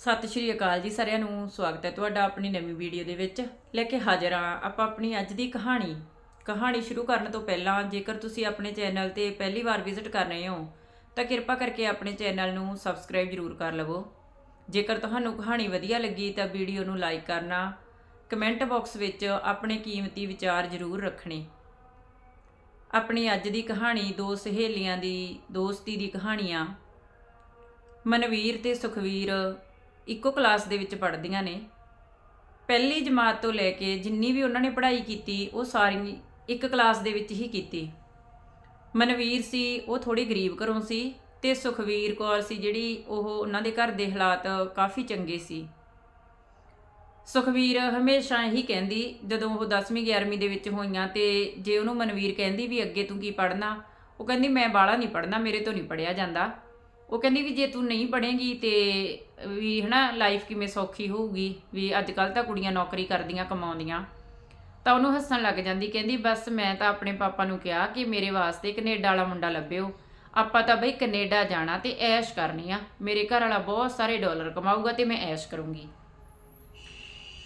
ਸਤਿ ਸ਼੍ਰੀ ਅਕਾਲ ਜੀ ਸਾਰਿਆਂ ਨੂੰ, ਸਵਾਗਤ ਹੈ ਤੁਹਾਡਾ ਆਪਣੀ ਨਵੀਂ ਵੀਡੀਓ ਦੇ ਵਿੱਚ। ਲੈ ਕੇ ਹਾਜ਼ਰ ਹਾਂ ਆਪਾਂ ਆਪਣੀ ਅੱਜ ਦੀ ਕਹਾਣੀ। ਕਹਾਣੀ ਸ਼ੁਰੂ ਕਰਨ ਤੋਂ ਪਹਿਲਾਂ ਜੇਕਰ ਤੁਸੀਂ ਆਪਣੇ ਚੈਨਲ ਤੇ ਪਹਿਲੀ ਵਾਰ ਵਿਜ਼ਿਟ ਕਰ ਰਹੇ ਹੋ, ਤਾਂ ਕਿਰਪਾ ਕਰਕੇ ਆਪਣੇ ਚੈਨਲ ਨੂੰ ਸਬਸਕ੍ਰਾਈਬ ਜ਼ਰੂਰ ਕਰ ਲਵੋ। ਜੇਕਰ ਤੁਹਾਨੂੰ ਕਹਾਣੀ ਵਧੀਆ ਲੱਗੀ ਤਾਂ ਵੀਡੀਓ ਨੂੰ ਲਾਈਕ ਕਰਨਾ, ਕਮੈਂਟ ਬਾਕਸ ਵਿੱਚ ਆਪਣੇ ਕੀਮਤੀ ਵਿਚਾਰ ਜ਼ਰੂਰ ਰੱਖਣੇ। ਆਪਣੀ ਅੱਜ ਦੀ ਕਹਾਣੀ ਦੋ ਸਹੇਲੀਆਂ ਦੀ, ਦੋਸਤੀ ਦੀ ਕਹਾਣੀਆਂ। ਮਨਵੀਰ ਤੇ ਸੁਖਵੀਰ ਇੱਕੋ ਕਲਾਸ ਦੇ ਵਿੱਚ ਪੜ੍ਹਦੀਆਂ ਨੇ। ਪਹਿਲੀ ਜਮਾਤ ਤੋਂ ਲੈ ਕੇ ਜਿੰਨੀ ਵੀ ਉਹਨਾਂ ਨੇ ਪੜ੍ਹਾਈ ਕੀਤੀ, ਉਹ ਸਾਰੀ ਇੱਕ ਕਲਾਸ ਦੇ ਵਿੱਚ ਹੀ ਕੀਤੀ। ਮਨਵੀਰ ਸੀ, ਉਹ ਥੋੜੀ ਗਰੀਬ ਘਰੋਂ ਸੀ ਤੇ ਸੁਖਵੀਰ ਕੌਰ ਸੀ ਜਿਹੜੀ ਉਹ ਉਹਨਾਂ ਦੇ ਘਰ ਦੇ ਹਾਲਾਤ ਕਾਫੀ ਚੰਗੇ ਸੀ। ਸੁਖਵੀਰ ਹਮੇਸ਼ਾ ਹੀ ਕਹਿੰਦੀ, ਜਦੋਂ ਉਹ 10ਵੀਂ 11ਵੀਂ ਦੇ ਵਿੱਚ ਹੋਈਆਂ ਤੇ ਜੇ ਉਹਨੂੰ ਮਨਵੀਰ ਕਹਿੰਦੀ ਵੀ ਅੱਗੇ ਤੂੰ ਕੀ ਪੜ੍ਹਨਾ, ਉਹ ਕਹਿੰਦੀ, ਮੈਂ ਬਾਲਾ ਨਹੀਂ ਪੜ੍ਹਨਾ, ਮੇਰੇ ਤੋਂ ਨਹੀਂ ਪੜਿਆ ਜਾਂਦਾ। ਉਹ ਕਹਿੰਦੀ ਵੀ ਜੇ ਤੂੰ ਨਹੀਂ ਪੜ੍ਹੇਂਗੀ ਤੇ ਵੀ ਹਨਾ ਲਾਈਫ ਕਿਵੇਂ ਸੌਖੀ ਹੋਊਗੀ, ਵੀ ਅੱਜ ਕੱਲ ਤਾਂ ਕੁੜੀਆਂ ਨੌਕਰੀ ਕਰਦੀਆਂ, ਕਮਾਉਂਦੀਆਂ। ਤਾਂ ਉਹਨੂੰ ਹੱਸਣ ਲੱਗ ਜਾਂਦੀ, ਕਹਿੰਦੀ ਬਸ ਮੈਂ ਤਾਂ ਆਪਣੇ ਪਾਪਾ ਨੂੰ ਕਿਹਾ ਕਿ ਮੇਰੇ ਵਾਸਤੇ ਕੈਨੇਡਾ ਵਾਲਾ ਮੁੰਡਾ ਲੱਭਿਓ। ਆਪਾਂ ਤਾਂ ਬਈ ਕੈਨੇਡਾ ਜਾਣਾ ਤੇ ਐਸ਼ ਕਰਨੀ ਆ। ਮੇਰੇ ਘਰ ਵਾਲਾ ਬਹੁਤ ਸਾਰੇ ਡਾਲਰ ਕਮਾਊਗਾ ਤੇ ਮੈਂ ਐਸ਼ ਕਰੂੰਗੀ।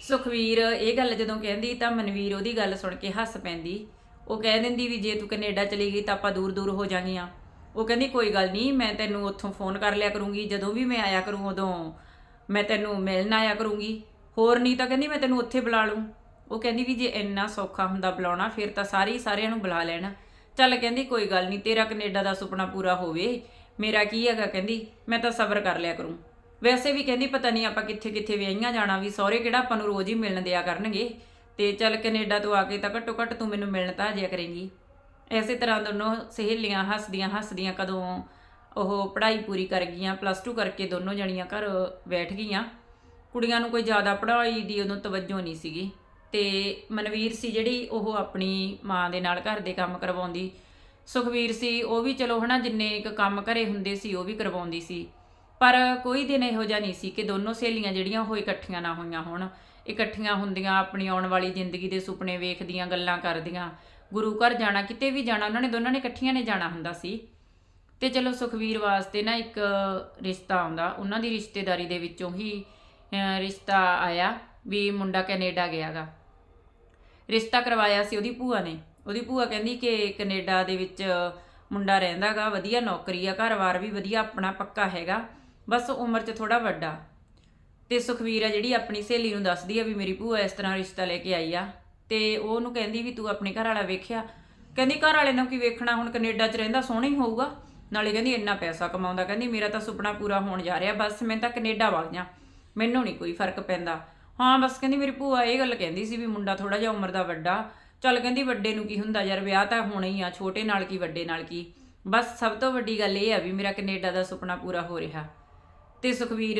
ਸੁਖਵੀਰ, ਇਹ ਗੱਲ ਜਦੋਂ ਕਹਿੰਦੀ ਤਾਂ ਮਨਵੀਰ ਉਹਦੀ ਗੱਲ ਸੁਣ ਕੇ ਹੱਸ ਪੈਂਦੀ। ਉਹ ਕਹਿ ਦਿੰਦੀ ਵੀ ਜੇ ਤੂੰ ਕੈਨੇਡਾ ਚਲੀ ਗਈ ਤਾਂ ਆਪਾਂ ਦੂਰ ਦੂਰ ਹੋ ਜਾਾਂਗੀਆਂ। ਉਹ ਕਹਿੰਦੀ, ਕੋਈ ਗੱਲ ਨਹੀਂ, ਮੈਂ ਤੈਨੂੰ ਉੱਥੋਂ ਫੋਨ ਕਰ ਲਿਆ ਕਰੂੰਗੀ, ਜਦੋਂ ਵੀ ਮੈਂ ਆਇਆ ਕਰੂੰ ਉਦੋਂ, ਮੈਂ ਤੈਨੂੰ ਮਿਲਣ ਆਇਆ ਕਰੂੰਗੀ। ਹੋਰ ਨਹੀਂ ਤਾਂ ਕਹਿੰਦੀ, ਮੈਂ ਤੈਨੂੰ ਉੱਥੇ ਬੁਲਾ ਲੂੰ। ਉਹ ਕਹਿੰਦੀ ਵੀ ਜੇ ਇੰਨਾ ਸੌਖਾ ਹੁੰਦਾ ਬੁਲਾਉਣਾ, ਫਿਰ ਤਾਂ ਸਾਰੇ ਹੀ ਸਾਰਿਆਂ ਨੂੰ ਬੁਲਾ ਲੈਣਾ। ਚੱਲ ਕਹਿੰਦੀ, ਕੋਈ ਗੱਲ ਨਹੀਂ, ਤੇਰਾ ਕੈਨੇਡਾ ਦਾ ਸੁਪਨਾ ਪੂਰਾ ਹੋਵੇ। ਮੇਰਾ ਕੀ ਹੈਗਾ? ਕਹਿੰਦੀ, ਮੈਂ ਤਾਂ ਸਬਰ ਕਰ ਲਿਆ ਕਰੂੰ। ਵੈਸੇ ਵੀ ਕਹਿੰਦੀ, ਪਤਾ ਨਹੀਂ ਆਪਾਂ ਕਿੱਥੇ ਕਿੱਥੇ ਵਿਆਹੀਆਂ ਜਾਣਾ, ਵੀ ਸਹੁਰੇ ਕਿਹੜਾ ਆਪਾਂ ਨੂੰ ਰੋਜ਼ ਹੀ ਮਿਲਣ ਦਿਆ ਕਰਨਗੇ। ਤੇ ਚੱਲ ਕੈਨੇਡਾ ਤੋਂ ਆ ਕੇ ਤਾਂ ਘੱਟੋ ਘੱਟ ਤੂੰ ਮੈਨੂੰ ਮਿਲਣ ਤਾਂ ਆ ਜਾਇਆ ਕਰੇਂਗੀ। ਇਸੇ ਤਰ੍ਹਾਂ ਦੋਨੋਂ ਸਹੇਲੀਆਂ ਹੱਸਦੀਆਂ ਹੱਸਦੀਆਂ ਕਦੋਂ ਉਹ ਪੜ੍ਹਾਈ ਪੂਰੀ ਕਰ ਗਈਆਂ ਪਲੱਸ 2 ਕਰਕੇ ਦੋਨੋਂ ਜਣੀਆਂ ਘਰ ਬੈਠ ਗਈਆਂ। ਕੁੜੀਆਂ ਨੂੰ ਕੋਈ ਜ਼ਿਆਦਾ ਪੜ੍ਹਾਈ ਦੀ ਉਦੋਂ ਤਵੱਜੋ ਨਹੀਂ ਸੀਗੀ ਤੇ ਮਨਵੀਰ ਸੀ ਜਿਹੜੀ ਉਹ ਆਪਣੀ ਮਾਂ ਦੇ ਨਾਲ ਘਰ ਦੇ ਕੰਮ ਕਰਵਾਉਂਦੀ। ਸੁਖਵੀਰ ਸੀ, ਉਹ ਵੀ ਚਲੋ ਹਨਾ, ਜਿੰਨੇ ਇੱਕ ਕੰਮ ਘਰੇ ਹੁੰਦੇ ਸੀ, ਉਹ ਵੀ ਕਰਵਾਉਂਦੀ ਸੀ। ਪਰ ਕੋਈ ਦਿਨ ਇਹੋ ਜਿਹਾ ਨਹੀਂ ਸੀ ਕਿ ਦੋਨੋਂ ਸਹੇਲੀਆਂ ਜਿਹੜੀਆਂ ਉਹ ਇਕੱਠੀਆਂ ਨਾ ਹੋਈਆਂ ਹੋਣ। ਇਕੱਠੀਆਂ ਹੁੰਦੀਆਂ, ਆਪਣੀ ਆਉਣ ਵਾਲੀ ਜ਼ਿੰਦਗੀ ਦੇ ਸੁਪਨੇ ਵੇਖਦੀਆਂ, ਗੱਲਾਂ ਕਰਦੀਆਂ। ਗੁਰੂ ਘਰ ਜਾਣਾ, ਕਿਤੇ ਵੀ ਜਾਣਾ, ਉਹਨਾਂ ਨੇ ਦੋਨਾਂ ਨੇ ਇਕੱਠੀਆਂ ਨੇ ਜਾਣਾ ਹੁੰਦਾ ਸੀ। ਤੇ ਚਲੋ ਸੁਖਵੀਰ ਵਾਸਤੇ ਨਾ ਇੱਕ ਰਿਸ਼ਤਾ ਆਉਂਦਾ, ਉਹਨਾਂ ਦੀ ਰਿਸ਼ਤੇਦਾਰੀ ਦੇ ਵਿੱਚੋਂ ਹੀ ਰਿਸ਼ਤਾ ਆਇਆ ਵੀ ਮੁੰਡਾ ਕੈਨੇਡਾ ਗਿਆਗਾ। ਰਿਸ਼ਤਾ ਕਰਵਾਇਆ ਸੀ ਉਹਦੀ ਭੂਆ ਨੇ। ਉਹਦੀ ਭੂਆ ਕਹਿੰਦੀ ਕਿ ਕੈਨੇਡਾ ਦੇ ਵਿੱਚ ਮੁੰਡਾ ਰਹਿੰਦਾਗਾ, ਵਧੀਆ ਨੌਕਰੀ ਆ ਘਰ-ਬਾਰ ਵੀ ਵਧੀਆ, ਆਪਣਾ ਪੱਕਾ ਹੈਗਾ, ਬਸ ਉਮਰ 'ਚ ਥੋੜਾ ਵੱਡਾ। ਤੇ ਸੁਖਵੀਰ ਆ ਜਿਹੜੀ ਆਪਣੀ ਸਹੇਲੀ ਨੂੰ ਦੱਸਦੀ ਆ ਵੀ ਮੇਰੀ ਭੂਆ ਇਸ ਤਰ੍ਹਾਂ ਰਿਸ਼ਤਾ ਲੈ ਕੇ ਆਈ ਆ। ਤੇ ਉਹ ਉਹਨੂੰ ਕਹਿੰਦੀ ਵੀ ਤੂੰ ਆਪਣੇ ਘਰ ਵਾਲਾ ਵੇਖਿਆ। ਕਹਿੰਦੀ ਘਰ ਵਾਲੇ ਨੂੰ ਕੀ ਵੇਖਣਾ? ਹੁਣ ਕੈਨੇਡਾ 'ਚ ਰਹਿੰਦਾ, ਸੋਹਣਾ ਹੀ ਹੋਊਗਾ। ਨਾਲੇ ਕਹਿੰਦੀ ਇੰਨਾ ਪੈਸਾ ਕਮਾਉਂਦਾ। ਕਹਿੰਦੀ ਮੇਰਾ ਤਾਂ ਸੁਪਨਾ ਪੂਰਾ ਹੋਣ ਜਾ ਰਿਹਾ। ਬਸ ਮੈਂ ਤਾਂ ਕੈਨੇਡਾ ਵਗ ਜਾ। ਮੈਨੂੰ ਨਹੀਂ ਕੋਈ ਫ਼ਰਕ ਪੈਂਦਾ। ਹਾਂ, ਬਸ ਕਹਿੰਦੀ ਮੇਰੀ ਭੂਆ ਇਹ ਗੱਲ ਕਹਿੰਦੀ ਸੀ ਵੀ ਮੁੰਡਾ ਥੋੜਾ ਜਿਹਾ ਉਮਰ ਦਾ ਵੱਡਾ। ਚੱਲ ਕਹਿੰਦੀ ਵੱਡੇ ਨੂੰ ਕੀ ਹੁੰਦਾ ਯਾਰ, ਵਿਆਹ ਤਾਂ ਹੋਣਾ ਹੀ ਆ, ਛੋਟੇ ਨਾਲ ਕੀ, ਵੱਡੇ ਨਾਲ ਕੀ। ਬਸ ਸਭ ਤੋਂ ਵੱਡੀ ਗੱਲ ਇਹ ਆ ਵੀ ਮੇਰਾ ਕੈਨੇਡਾ ਦਾ ਸੁਪਨਾ ਪੂਰਾ ਹੋ ਰਿਹਾ। ਤੇ ਸੁਖਵੀਰ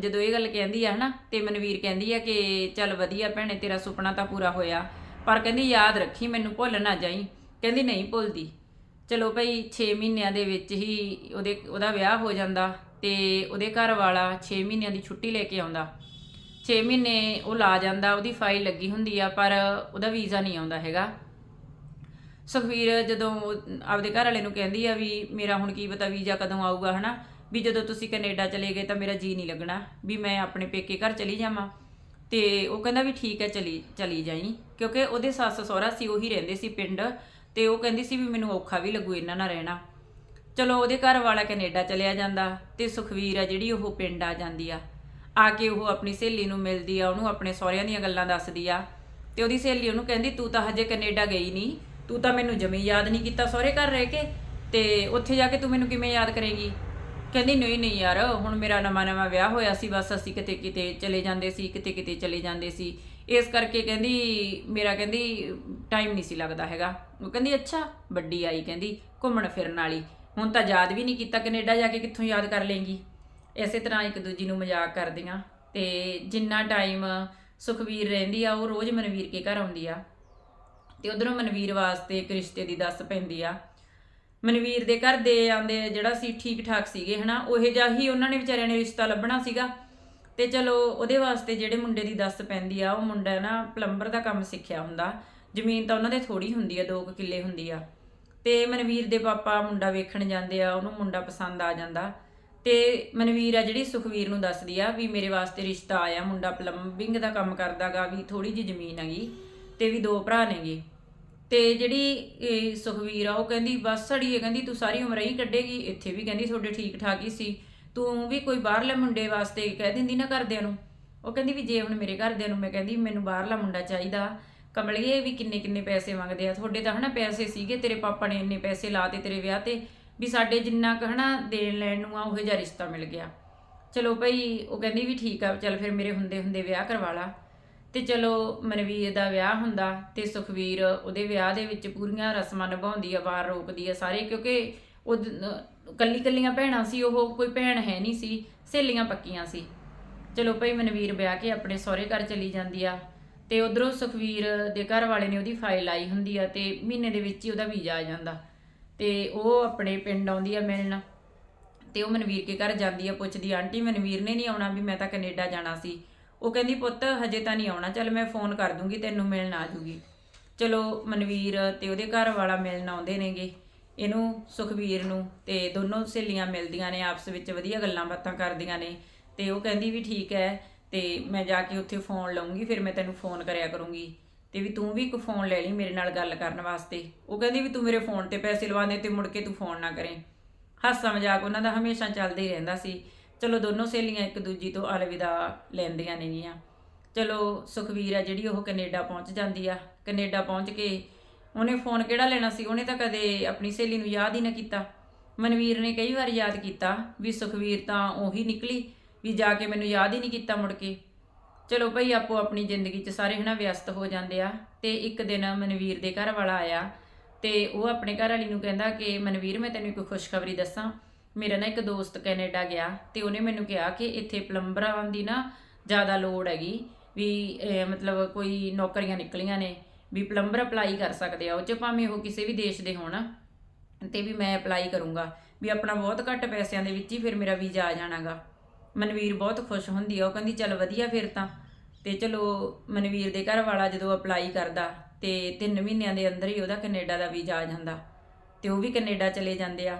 ਜਦੋਂ ਇਹ ਗੱਲ ਕਹਿੰਦੀ ਆ ਹਨਾ, ਤੇ ਮਨਵੀਰ ਕਹਿੰਦੀ ਆ ਕਿ ਚੱਲ ਵਧੀਆ ਭੈਣੇ, ਤੇਰਾ ਸੁਪਨਾ ਤਾਂ ਪੂਰਾ ਹੋਇਆ। ਪਰ ਕਹਿੰਦੀ, ਯਾਦ ਰੱਖੀ, ਮੈਨੂੰ ਭੁੱਲ ਨਾ ਜਾਈ। ਕਹਿੰਦੀ, ਨਹੀਂ ਭੁੱਲਦੀ। ਚਲੋ ਭਈ 6 ਮਹੀਨਿਆਂ ਦੇ ਵਿੱਚ ਹੀ ਉਹਦੇ, ਉਹਦਾ ਵਿਆਹ ਹੋ ਜਾਂਦਾ ਤੇ ਉਹਦੇ ਘਰ ਵਾਲਾ 6 ਮਹੀਨਿਆਂ ਦੀ ਛੁੱਟੀ ਲੈ ਕੇ ਆਉਂਦਾ। 6 ਮਹੀਨੇ ਉਹ ਲਾ ਜਾਂਦਾ, ਉਹਦੀ ਫਾਈਲ ਲੱਗੀ ਹੁੰਦੀ ਆ, ਪਰ ਉਹਦਾ ਵੀਜ਼ਾ ਨਹੀਂ ਆਉਂਦਾ ਹੈਗਾ। ਸੁਖਵੀਰ ਜਦੋਂ ਆਪਦੇ ਘਰ ਵਾਲੇ ਨੂੰ ਕਹਿੰਦੀ ਆ ਵੀ, ਮੇਰਾ ਹੁਣ ਕੀ ਪਤਾ ਵੀਜ਼ਾ ਕਦੋਂ ਆਊਗਾ, ਹਨਾ ਵੀ ਜਦੋਂ ਤੁਸੀਂ ਕੈਨੇਡਾ ਚਲੇ ਗਏ ਤਾਂ ਮੇਰਾ ਜੀ ਨਹੀਂ ਲੱਗਣਾ, ਵੀ ਮੈਂ ਆਪਣੇ ਪੇਕੇ ਘਰ ਚਲੀ ਜਾਵਾਂ। ਤੇ ਉਹ ਕਹਿੰਦਾ ਵੀ ਠੀਕ ਹੈ, ਚਲੀ ਚਲੀ ਜਾਈ। ਕਿਉਂਕਿ ਉਹਦੇ ਸੱਸ ਸਹੁਰਾ ਸੀ, ਉਹੀ ਰਹਿੰਦੇ ਸੀ ਪਿੰਡ। ਤੇ ਉਹ ਕਹਿੰਦੀ ਸੀ ਵੀ ਮੈਨੂੰ ਔਖਾ ਵੀ ਲੱਗੂ ਇਹਨਾਂ ਨਾਲ ਰਹਿਣਾ। ਚਲੋ ਉਹਦੇ ਘਰ ਵਾਲਾ ਕੈਨੇਡਾ ਚਲਿਆ ਜਾਂਦਾ ਤੇ ਸੁਖਵੀਰ ਆ ਜਿਹੜੀ ਉਹ ਪਿੰਡ ਆ ਜਾਂਦੀ ਆ। ਆ ਕੇ ਉਹ ਆਪਣੀ ਸਹੇਲੀ ਨੂੰ ਮਿਲਦੀ ਆ, ਉਹਨੂੰ ਆਪਣੇ ਸਹੁਰਿਆਂ ਦੀਆਂ ਗੱਲਾਂ ਦੱਸਦੀ ਆ। ਤੇ ਉਹਦੀ ਸਹੇਲੀ ਉਹਨੂੰ ਕਹਿੰਦੀ, ਤੂੰ ਤਾਂ ਹਜੇ ਕੈਨੇਡਾ ਗਈ ਨਹੀਂ। ਤੂੰ ਤਾਂ ਮੈਨੂੰ ਜਮੀ ਯਾਦ ਨਹੀਂ ਕੀਤਾ ਸਹੁਰੇ ਘਰ ਰਹਿ ਕੇ। ਤੇ ਉੱਥੇ ਜਾ ਕੇ ਤੂੰ ਮੈਨੂੰ ਕਿਵੇਂ ਯਾਦ ਕਰੇਗੀ? ਕਹਿੰਦੀ, ਨਹੀਂ ਨਹੀਂ ਯਾਰ, ਹੁਣ ਮੇਰਾ ਨਵਾਂ ਨਵਾਂ ਵਿਆਹ ਹੋਇਆ ਸੀ, ਬਸ ਅਸੀਂ ਕਿਤੇ ਕਿਤੇ ਚਲੇ ਜਾਂਦੇ ਸੀ, ਕਿਤੇ ਕਿਤੇ ਚਲੇ ਜਾਂਦੇ ਸੀ। ਇਸ ਕਰਕੇ ਕਹਿੰਦੀ, ਮੇਰਾ ਕਹਿੰਦੀ ਟਾਈਮ ਨਹੀਂ ਸੀ ਲੱਗਦਾ ਹੈਗਾ। ਉਹ ਕਹਿੰਦੀ, ਅੱਛਾ, ਵੱਡੀ ਆਈ, ਕਹਿੰਦੀ, ਘੁੰਮਣ ਫਿਰਨ ਵਾਲੀ। ਹੁਣ ਤਾਂ ਯਾਦ ਵੀ ਨਹੀਂ ਕੀਤਾ, ਕੈਨੇਡਾ ਜਾ ਕੇ ਕਿੱਥੋਂ ਯਾਦ ਕਰ ਲੇਂਗੀ ਇਸੇ ਤਰ੍ਹਾਂ ਇੱਕ ਦੂਜੀ ਨੂੰ ਮਜ਼ਾਕ ਕਰਦੀਆਂ ਤੇ ਜਿੰਨਾ ਟਾਈਮ ਸੁਖਵੀਰ ਰਹਿੰਦੀ ਆ, ਉਹ ਰੋਜ਼ ਮਨਵੀਰ ਕੇ ਘਰ ਆਉਂਦੀ ਆ। ਤੇ ਉਧਰੋਂ ਮਨਵੀਰ ਵਾਸਤੇ ਇੱਕ ਰਿਸ਼ਤੇ ਦੀ ਦੱਸ ਪੈਂਦੀ ਆ। ਮਨਵੀਰ ਦੇ ਘਰ ਦੇ ਆਉਂਦੇ ਜਿਹੜਾ ਸੀ ਠੀਕ ਠਾਕ ਸੀਗੇ, ਹਨਾ? ਉਹੇ ਜਿਹਾ ਹੀ ਉਹਨਾਂ ਨੇ ਵਿਚਾਰਿਆਂ ਨੇ ਰਿਸ਼ਤਾ ਲੱਭਣਾ ਸੀਗਾ। ਤੇ ਚਲੋ, ਉਹਦੇ ਵਾਸਤੇ ਜਿਹੜੇ ਮੁੰਡੇ ਦੀ ਦੱਸ ਪੈਂਦੀ ਆ, ਉਹ ਮੁੰਡਾ ਨਾ ਪਲੰਬਰ ਦਾ ਕੰਮ ਸਿੱਖਿਆ ਹੁੰਦਾ। ਜ਼ਮੀਨ ਤਾਂ ਉਹਨਾਂ ਦੇ ਥੋੜੀ ਹੁੰਦੀ ਆ 2 ਕਿੱਲੇ ਹੁੰਦੀ ਆ। ਤੇ ਮਨਵੀਰ ਦੇ ਪਾਪਾ ਮੁੰਡਾ ਵੇਖਣ ਜਾਂਦੇ ਆ, ਉਹਨੂੰ ਮੁੰਡਾ ਪਸੰਦ ਆ ਜਾਂਦਾ। ਤੇ ਮਨਵੀਰ ਆ ਜਿਹੜੀ ਸੁਖਵੀਰ ਨੂੰ ਦੱਸਦੀ ਆ ਵੀ ਮੇਰੇ ਵਾਸਤੇ ਰਿਸ਼ਤਾ ਆਇਆ, ਮੁੰਡਾ ਪਲੰਬਿੰਗ ਦਾ ਕੰਮ ਕਰਦਾਗਾ, ਵੀ ਥੋੜੀ ਜਿਹੀ ਜ਼ਮੀਨ ਹੈਗੀ ਤੇ ਵੀ ਦੋ ਭਰਾ ਨੇਗੇ। ਤੇ ਜਿਹੜੀ, ਇਹ ਸੁਖਵੀਰ ਆ, ਉਹ ਕਹਿੰਦੀ, ਬਸ ਅੜੀਏ, ਕਹਿੰਦੀ, ਤੂੰ ਸਾਰੀ ਉਮਰ ਹੀ ਕੱਢੇਗੀ। ਇੱਥੇ ਵੀ ਕਹਿੰਦੀ, ਤੁਹਾਡੇ ਠੀਕ ਠਾਕ ਹੀ ਸੀ। ਤੂੰ ਵੀ ਕੋਈ ਬਾਹਰਲੇ ਮੁੰਡੇ ਵਾਸਤੇ ਕਹਿ ਦਿੰਦੀ ਨਾ ਘਰਦਿਆਂ ਨੂੰ? ਉਹ ਕਹਿੰਦੀ, ਵੀ ਜੇ ਹੁਣ ਮੇਰੇ ਘਰਦਿਆਂ ਨੂੰ ਮੈਂ ਕਹਿੰਦੀ, ਮੈਨੂੰ ਬਾਹਰਲਾ ਮੁੰਡਾ ਚਾਹੀਦਾ। ਕਮਲੀਏ, ਵੀ ਕਿੰਨੇ ਕਿੰਨੇ ਪੈਸੇ ਮੰਗਦੇ ਆ? ਤੁਹਾਡੇ ਤਾਂ ਹਨਾ ਪੈਸੇ ਸੀਗੇ, ਤੇਰੇ ਪਾਪਾ ਨੇ ਇੰਨੇ ਪੈਸੇ ਲਾਤੇ ਤੇਰੇ ਵਿਆਹ ਤੇ, ਵੀ ਸਾਡੇ ਜਿੰਨਾ ਕੁ ਹਨਾ ਦੇਣ ਲੈਣ ਨੂੰ ਆ, ਉਹੋ ਜਿਹਾ ਰਿਸ਼ਤਾ ਮਿਲ ਗਿਆ। ਚਲੋ ਭਈ, ਉਹ ਕਹਿੰਦੀ ਵੀ ਠੀਕ ਆ, ਚੱਲ ਫਿਰ ਮੇਰੇ ਹੁੰਦੇ ਹੁੰਦੇ ਵਿਆਹ ਕਰਵਾ ਲਾ। ਤੇ ਚਲੋ ਮਨਵੀਰ ਦਾ ਵਿਆਹ ਹੁੰਦਾ ਤੇ ਸੁਖਵੀਰ ਉਹਦੇ ਵਿਆਹ ਦੇ ਵਿੱਚ ਪੂਰੀਆਂ ਰਸਮਾਂ ਨਿਭਾਉਂਦੀ ਆ, ਵਾਰ ਰੋਕਦੀ ਆ ਸਾਰੇ, ਕਿਉਂਕਿ ਉਹ ਕੱਲੀ ਕੱਲੀਆਂ ਭੈਣਾਂ ਸੀ, ਉਹ ਕੋਈ ਭੈਣ ਹੈ ਨਹੀਂ ਸੀ, ਸਹੇਲੀਆਂ ਪੱਕੀਆਂ ਸੀ। ਚਲੋ ਭਈ ਮਨਵੀਰ ਵਿਆਹ ਕੇ ਆਪਣੇ ਸਹੁਰੇ ਘਰ ਚਲੀ ਜਾਂਦੀ ਆ ਤੇ ਉਧਰੋਂ ਸੁਖਵੀਰ ਦੇ ਘਰ ਵਾਲੇ ਨੇ ਉਹਦੀ ਫਾਈਲ ਆਈ ਹੁੰਦੀ ਆ ਤੇ ਮਹੀਨੇ ਦੇ ਵਿੱਚ ਹੀ ਉਹਦਾ ਵੀਜ਼ਾ ਆ ਜਾਂਦਾ। ਤੇ ਉਹ ਆਪਣੇ ਪਿੰਡ ਆਉਂਦੀ ਆ ਮਿਲਣ ਤੇ ਉਹ ਮਨਵੀਰ ਕੇ ਘਰ ਜਾਂਦੀ ਆ ਪੁੱਛਦੀ, ਆਂਟੀ, ਮਨਵੀਰ ਨੇ ਨਹੀਂ ਆਉਣਾ ਵੀ ਮੈਂ ਤਾਂ ਕੈਨੇਡਾ ਜਾਣਾ ਸੀ? ਉਹ ਕਹਿੰਦੀ, ਪੁੱਤ, ਹਜੇ ਤਾਂ ਨਹੀਂ ਆਉਣਾ। ਚੱਲ ਮੈਂ ਫੋਨ ਕਰ ਦੂੰਗੀ, ਤੈਨੂੰ ਮਿਲਣ ਆ ਜੂਗੀ। ਚਲੋ, ਮਨਵੀਰ ਤੇ ਉਹਦੇ ਘਰ ਵਾਲਾ ਮਿਲਣ ਆਉਂਦੇ ਨੇਗੇ। ਇਹਨੂੰ, ਸੁਖਵੀਰ ਨੂੰ ਤੇ ਦੋਨੋਂ ਸਹੇਲੀਆਂ ਮਿਲਦੀਆਂ ਨੇ, ਆਪਸ ਵਿੱਚ ਵਧੀਆ ਗੱਲਾਂ ਬਾਤਾਂ ਕਰਦੀਆਂ ਨੇ। ਤੇ ਉਹ ਕਹਿੰਦੀ ਵੀ ਠੀਕ ਹੈ ਤੇ ਮੈਂ ਜਾ ਕੇ ਉੱਥੇ ਫੋਨ ਲਾਉਂਗੀ ਫਿਰ ਮੈਂ ਤੈਨੂੰ ਫੋਨ ਕਰਿਆ ਕਰੂੰਗੀ। ਤੇ ਵੀ ਤੂੰ ਵੀ ਇੱਕ ਫੋਨ ਲੈ ਲਈ ਮੇਰੇ ਨਾਲ ਗੱਲ ਕਰਨ ਵਾਸਤੇ। ਉਹ ਕਹਿੰਦੀ ਵੀ ਤੂੰ ਮੇਰੇ ਫੋਨ ਤੇ ਪੈਸੇ ਲਵਾਉਂਦੇ ਤੇ ਮੁੜ ਕੇ ਤੂੰ ਫੋਨ ਨਾ ਕਰੇ। ਹਾਸਾ ਮਜ਼ਾਕ ਉਹਨਾਂ ਦਾ ਹਮੇਸ਼ਾ ਚੱਲਦਾ ਹੀ ਰਹਿੰਦਾ ਸੀ। ਚਲੋ ਦੋਨੋਂ ਸਹੇਲੀਆਂ ਇੱਕ ਦੂਜੀ ਤੋਂ ਅਲਵਿਦਾ ਲੈਂਦੀਆਂ ਨੇਗੀਆਂ। ਚਲੋ ਸੁਖਵੀਰ ਆ ਜਿਹੜੀ ਉਹ ਕੈਨੇਡਾ ਪਹੁੰਚ ਜਾਂਦੀ ਆ। ਕੈਨੇਡਾ ਪਹੁੰਚ ਕੇ ਉਹਨੇ ਫੋਨ ਕਿਹੜਾ ਲੈਣਾ ਸੀ? ਉਹਨੇ ਤਾਂ ਕਦੇ ਆਪਣੀ ਸਹੇਲੀ ਨੂੰ ਯਾਦ ਹੀ ਨਾ ਕੀਤਾ। ਮਨਵੀਰ ਨੇ ਕਈ ਵਾਰ ਯਾਦ ਕੀਤਾ ਵੀ ਸੁਖਵੀਰ ਤਾਂ ਉਹੀ ਨਿਕਲੀ ਵੀ ਜਾ ਕੇ ਮੈਨੂੰ ਯਾਦ ਹੀ ਨਹੀਂ ਕੀਤਾ ਮੁੜ ਕੇ। ਚਲੋ ਭਈ ਆਪੋ ਆਪਣੀ ਜ਼ਿੰਦਗੀ 'ਚ ਸਾਰੇ ਹਨਾ ਵਿਅਸਤ ਹੋ ਜਾਂਦੇ ਆ ਤੇ ਇੱਕ ਦਿਨ ਮਨਵੀਰ ਦੇ ਘਰ ਵਾਲਾ ਆਇਆ ਤੇ ਉਹ ਆਪਣੇ ਘਰ ਵਾਲੀ ਨੂੰ ਕਹਿੰਦਾ ਕਿ ਮਨਵੀਰ ਮੈਂ ਤੈਨੂੰ ਇੱਕ ਖੁਸ਼ਖਬਰੀ ਦੱਸਾਂ। ਮੇਰਾ ਨਾ ਇੱਕ ਦੋਸਤ ਕੈਨੇਡਾ ਗਿਆ ਤੇ ਉਹਨੇ ਮੈਨੂੰ ਕਿਹਾ ਕਿ ਇੱਥੇ ਪਲੰਬਰਾਂ ਦੀ ਨਾ ਜ਼ਿਆਦਾ ਲੋੜ ਹੈਗੀ ਵੀ, ਇਹ ਮਤਲਬ ਕੋਈ ਨੌਕਰੀਆਂ ਨਿਕਲੀਆਂ ਨੇ, ਵੀ ਪਲੰਬਰ ਅਪਲਾਈ ਕਰ ਸਕਦੇ ਆ, ਉਹ ਚ ਭਾਵੇਂ ਉਹ ਕਿਸੇ ਵੀ ਦੇਸ਼ ਦੇ ਹੋਣ ਤੇ ਵੀ ਮੈਂ ਅਪਲਾਈ ਕਰੂੰਗਾ, ਵੀ ਆਪਣਾ ਬਹੁਤ ਘੱਟ ਪੈਸਿਆਂ ਦੇ ਵਿੱਚ ਹੀ ਫਿਰ ਮੇਰਾ ਵੀਜ਼ਾ ਆ ਜਾਣਾਗਾ। ਮਨਵੀਰ ਬਹੁਤ ਖੁਸ਼ ਹੁੰਦੀ ਆ, ਉਹ ਕਹਿੰਦੀ, ਚੱਲ ਵਧੀਆ ਫਿਰ ਤਾਂ। ਤੇ ਚਲੋ ਮਨਵੀਰ ਦੇ ਘਰ ਵਾਲਾ ਜਦੋਂ ਅਪਲਾਈ ਕਰਦਾ ਤੇ 3 ਮਹੀਨਿਆਂ ਦੇ ਅੰਦਰ ਹੀ ਉਹਦਾ ਕੈਨੇਡਾ ਦਾ ਵੀਜ਼ਾ ਆ ਜਾਂਦਾ ਤੇ ਉਹ ਵੀ ਕੈਨੇਡਾ ਚਲੇ ਜਾਂਦੇ ਆ।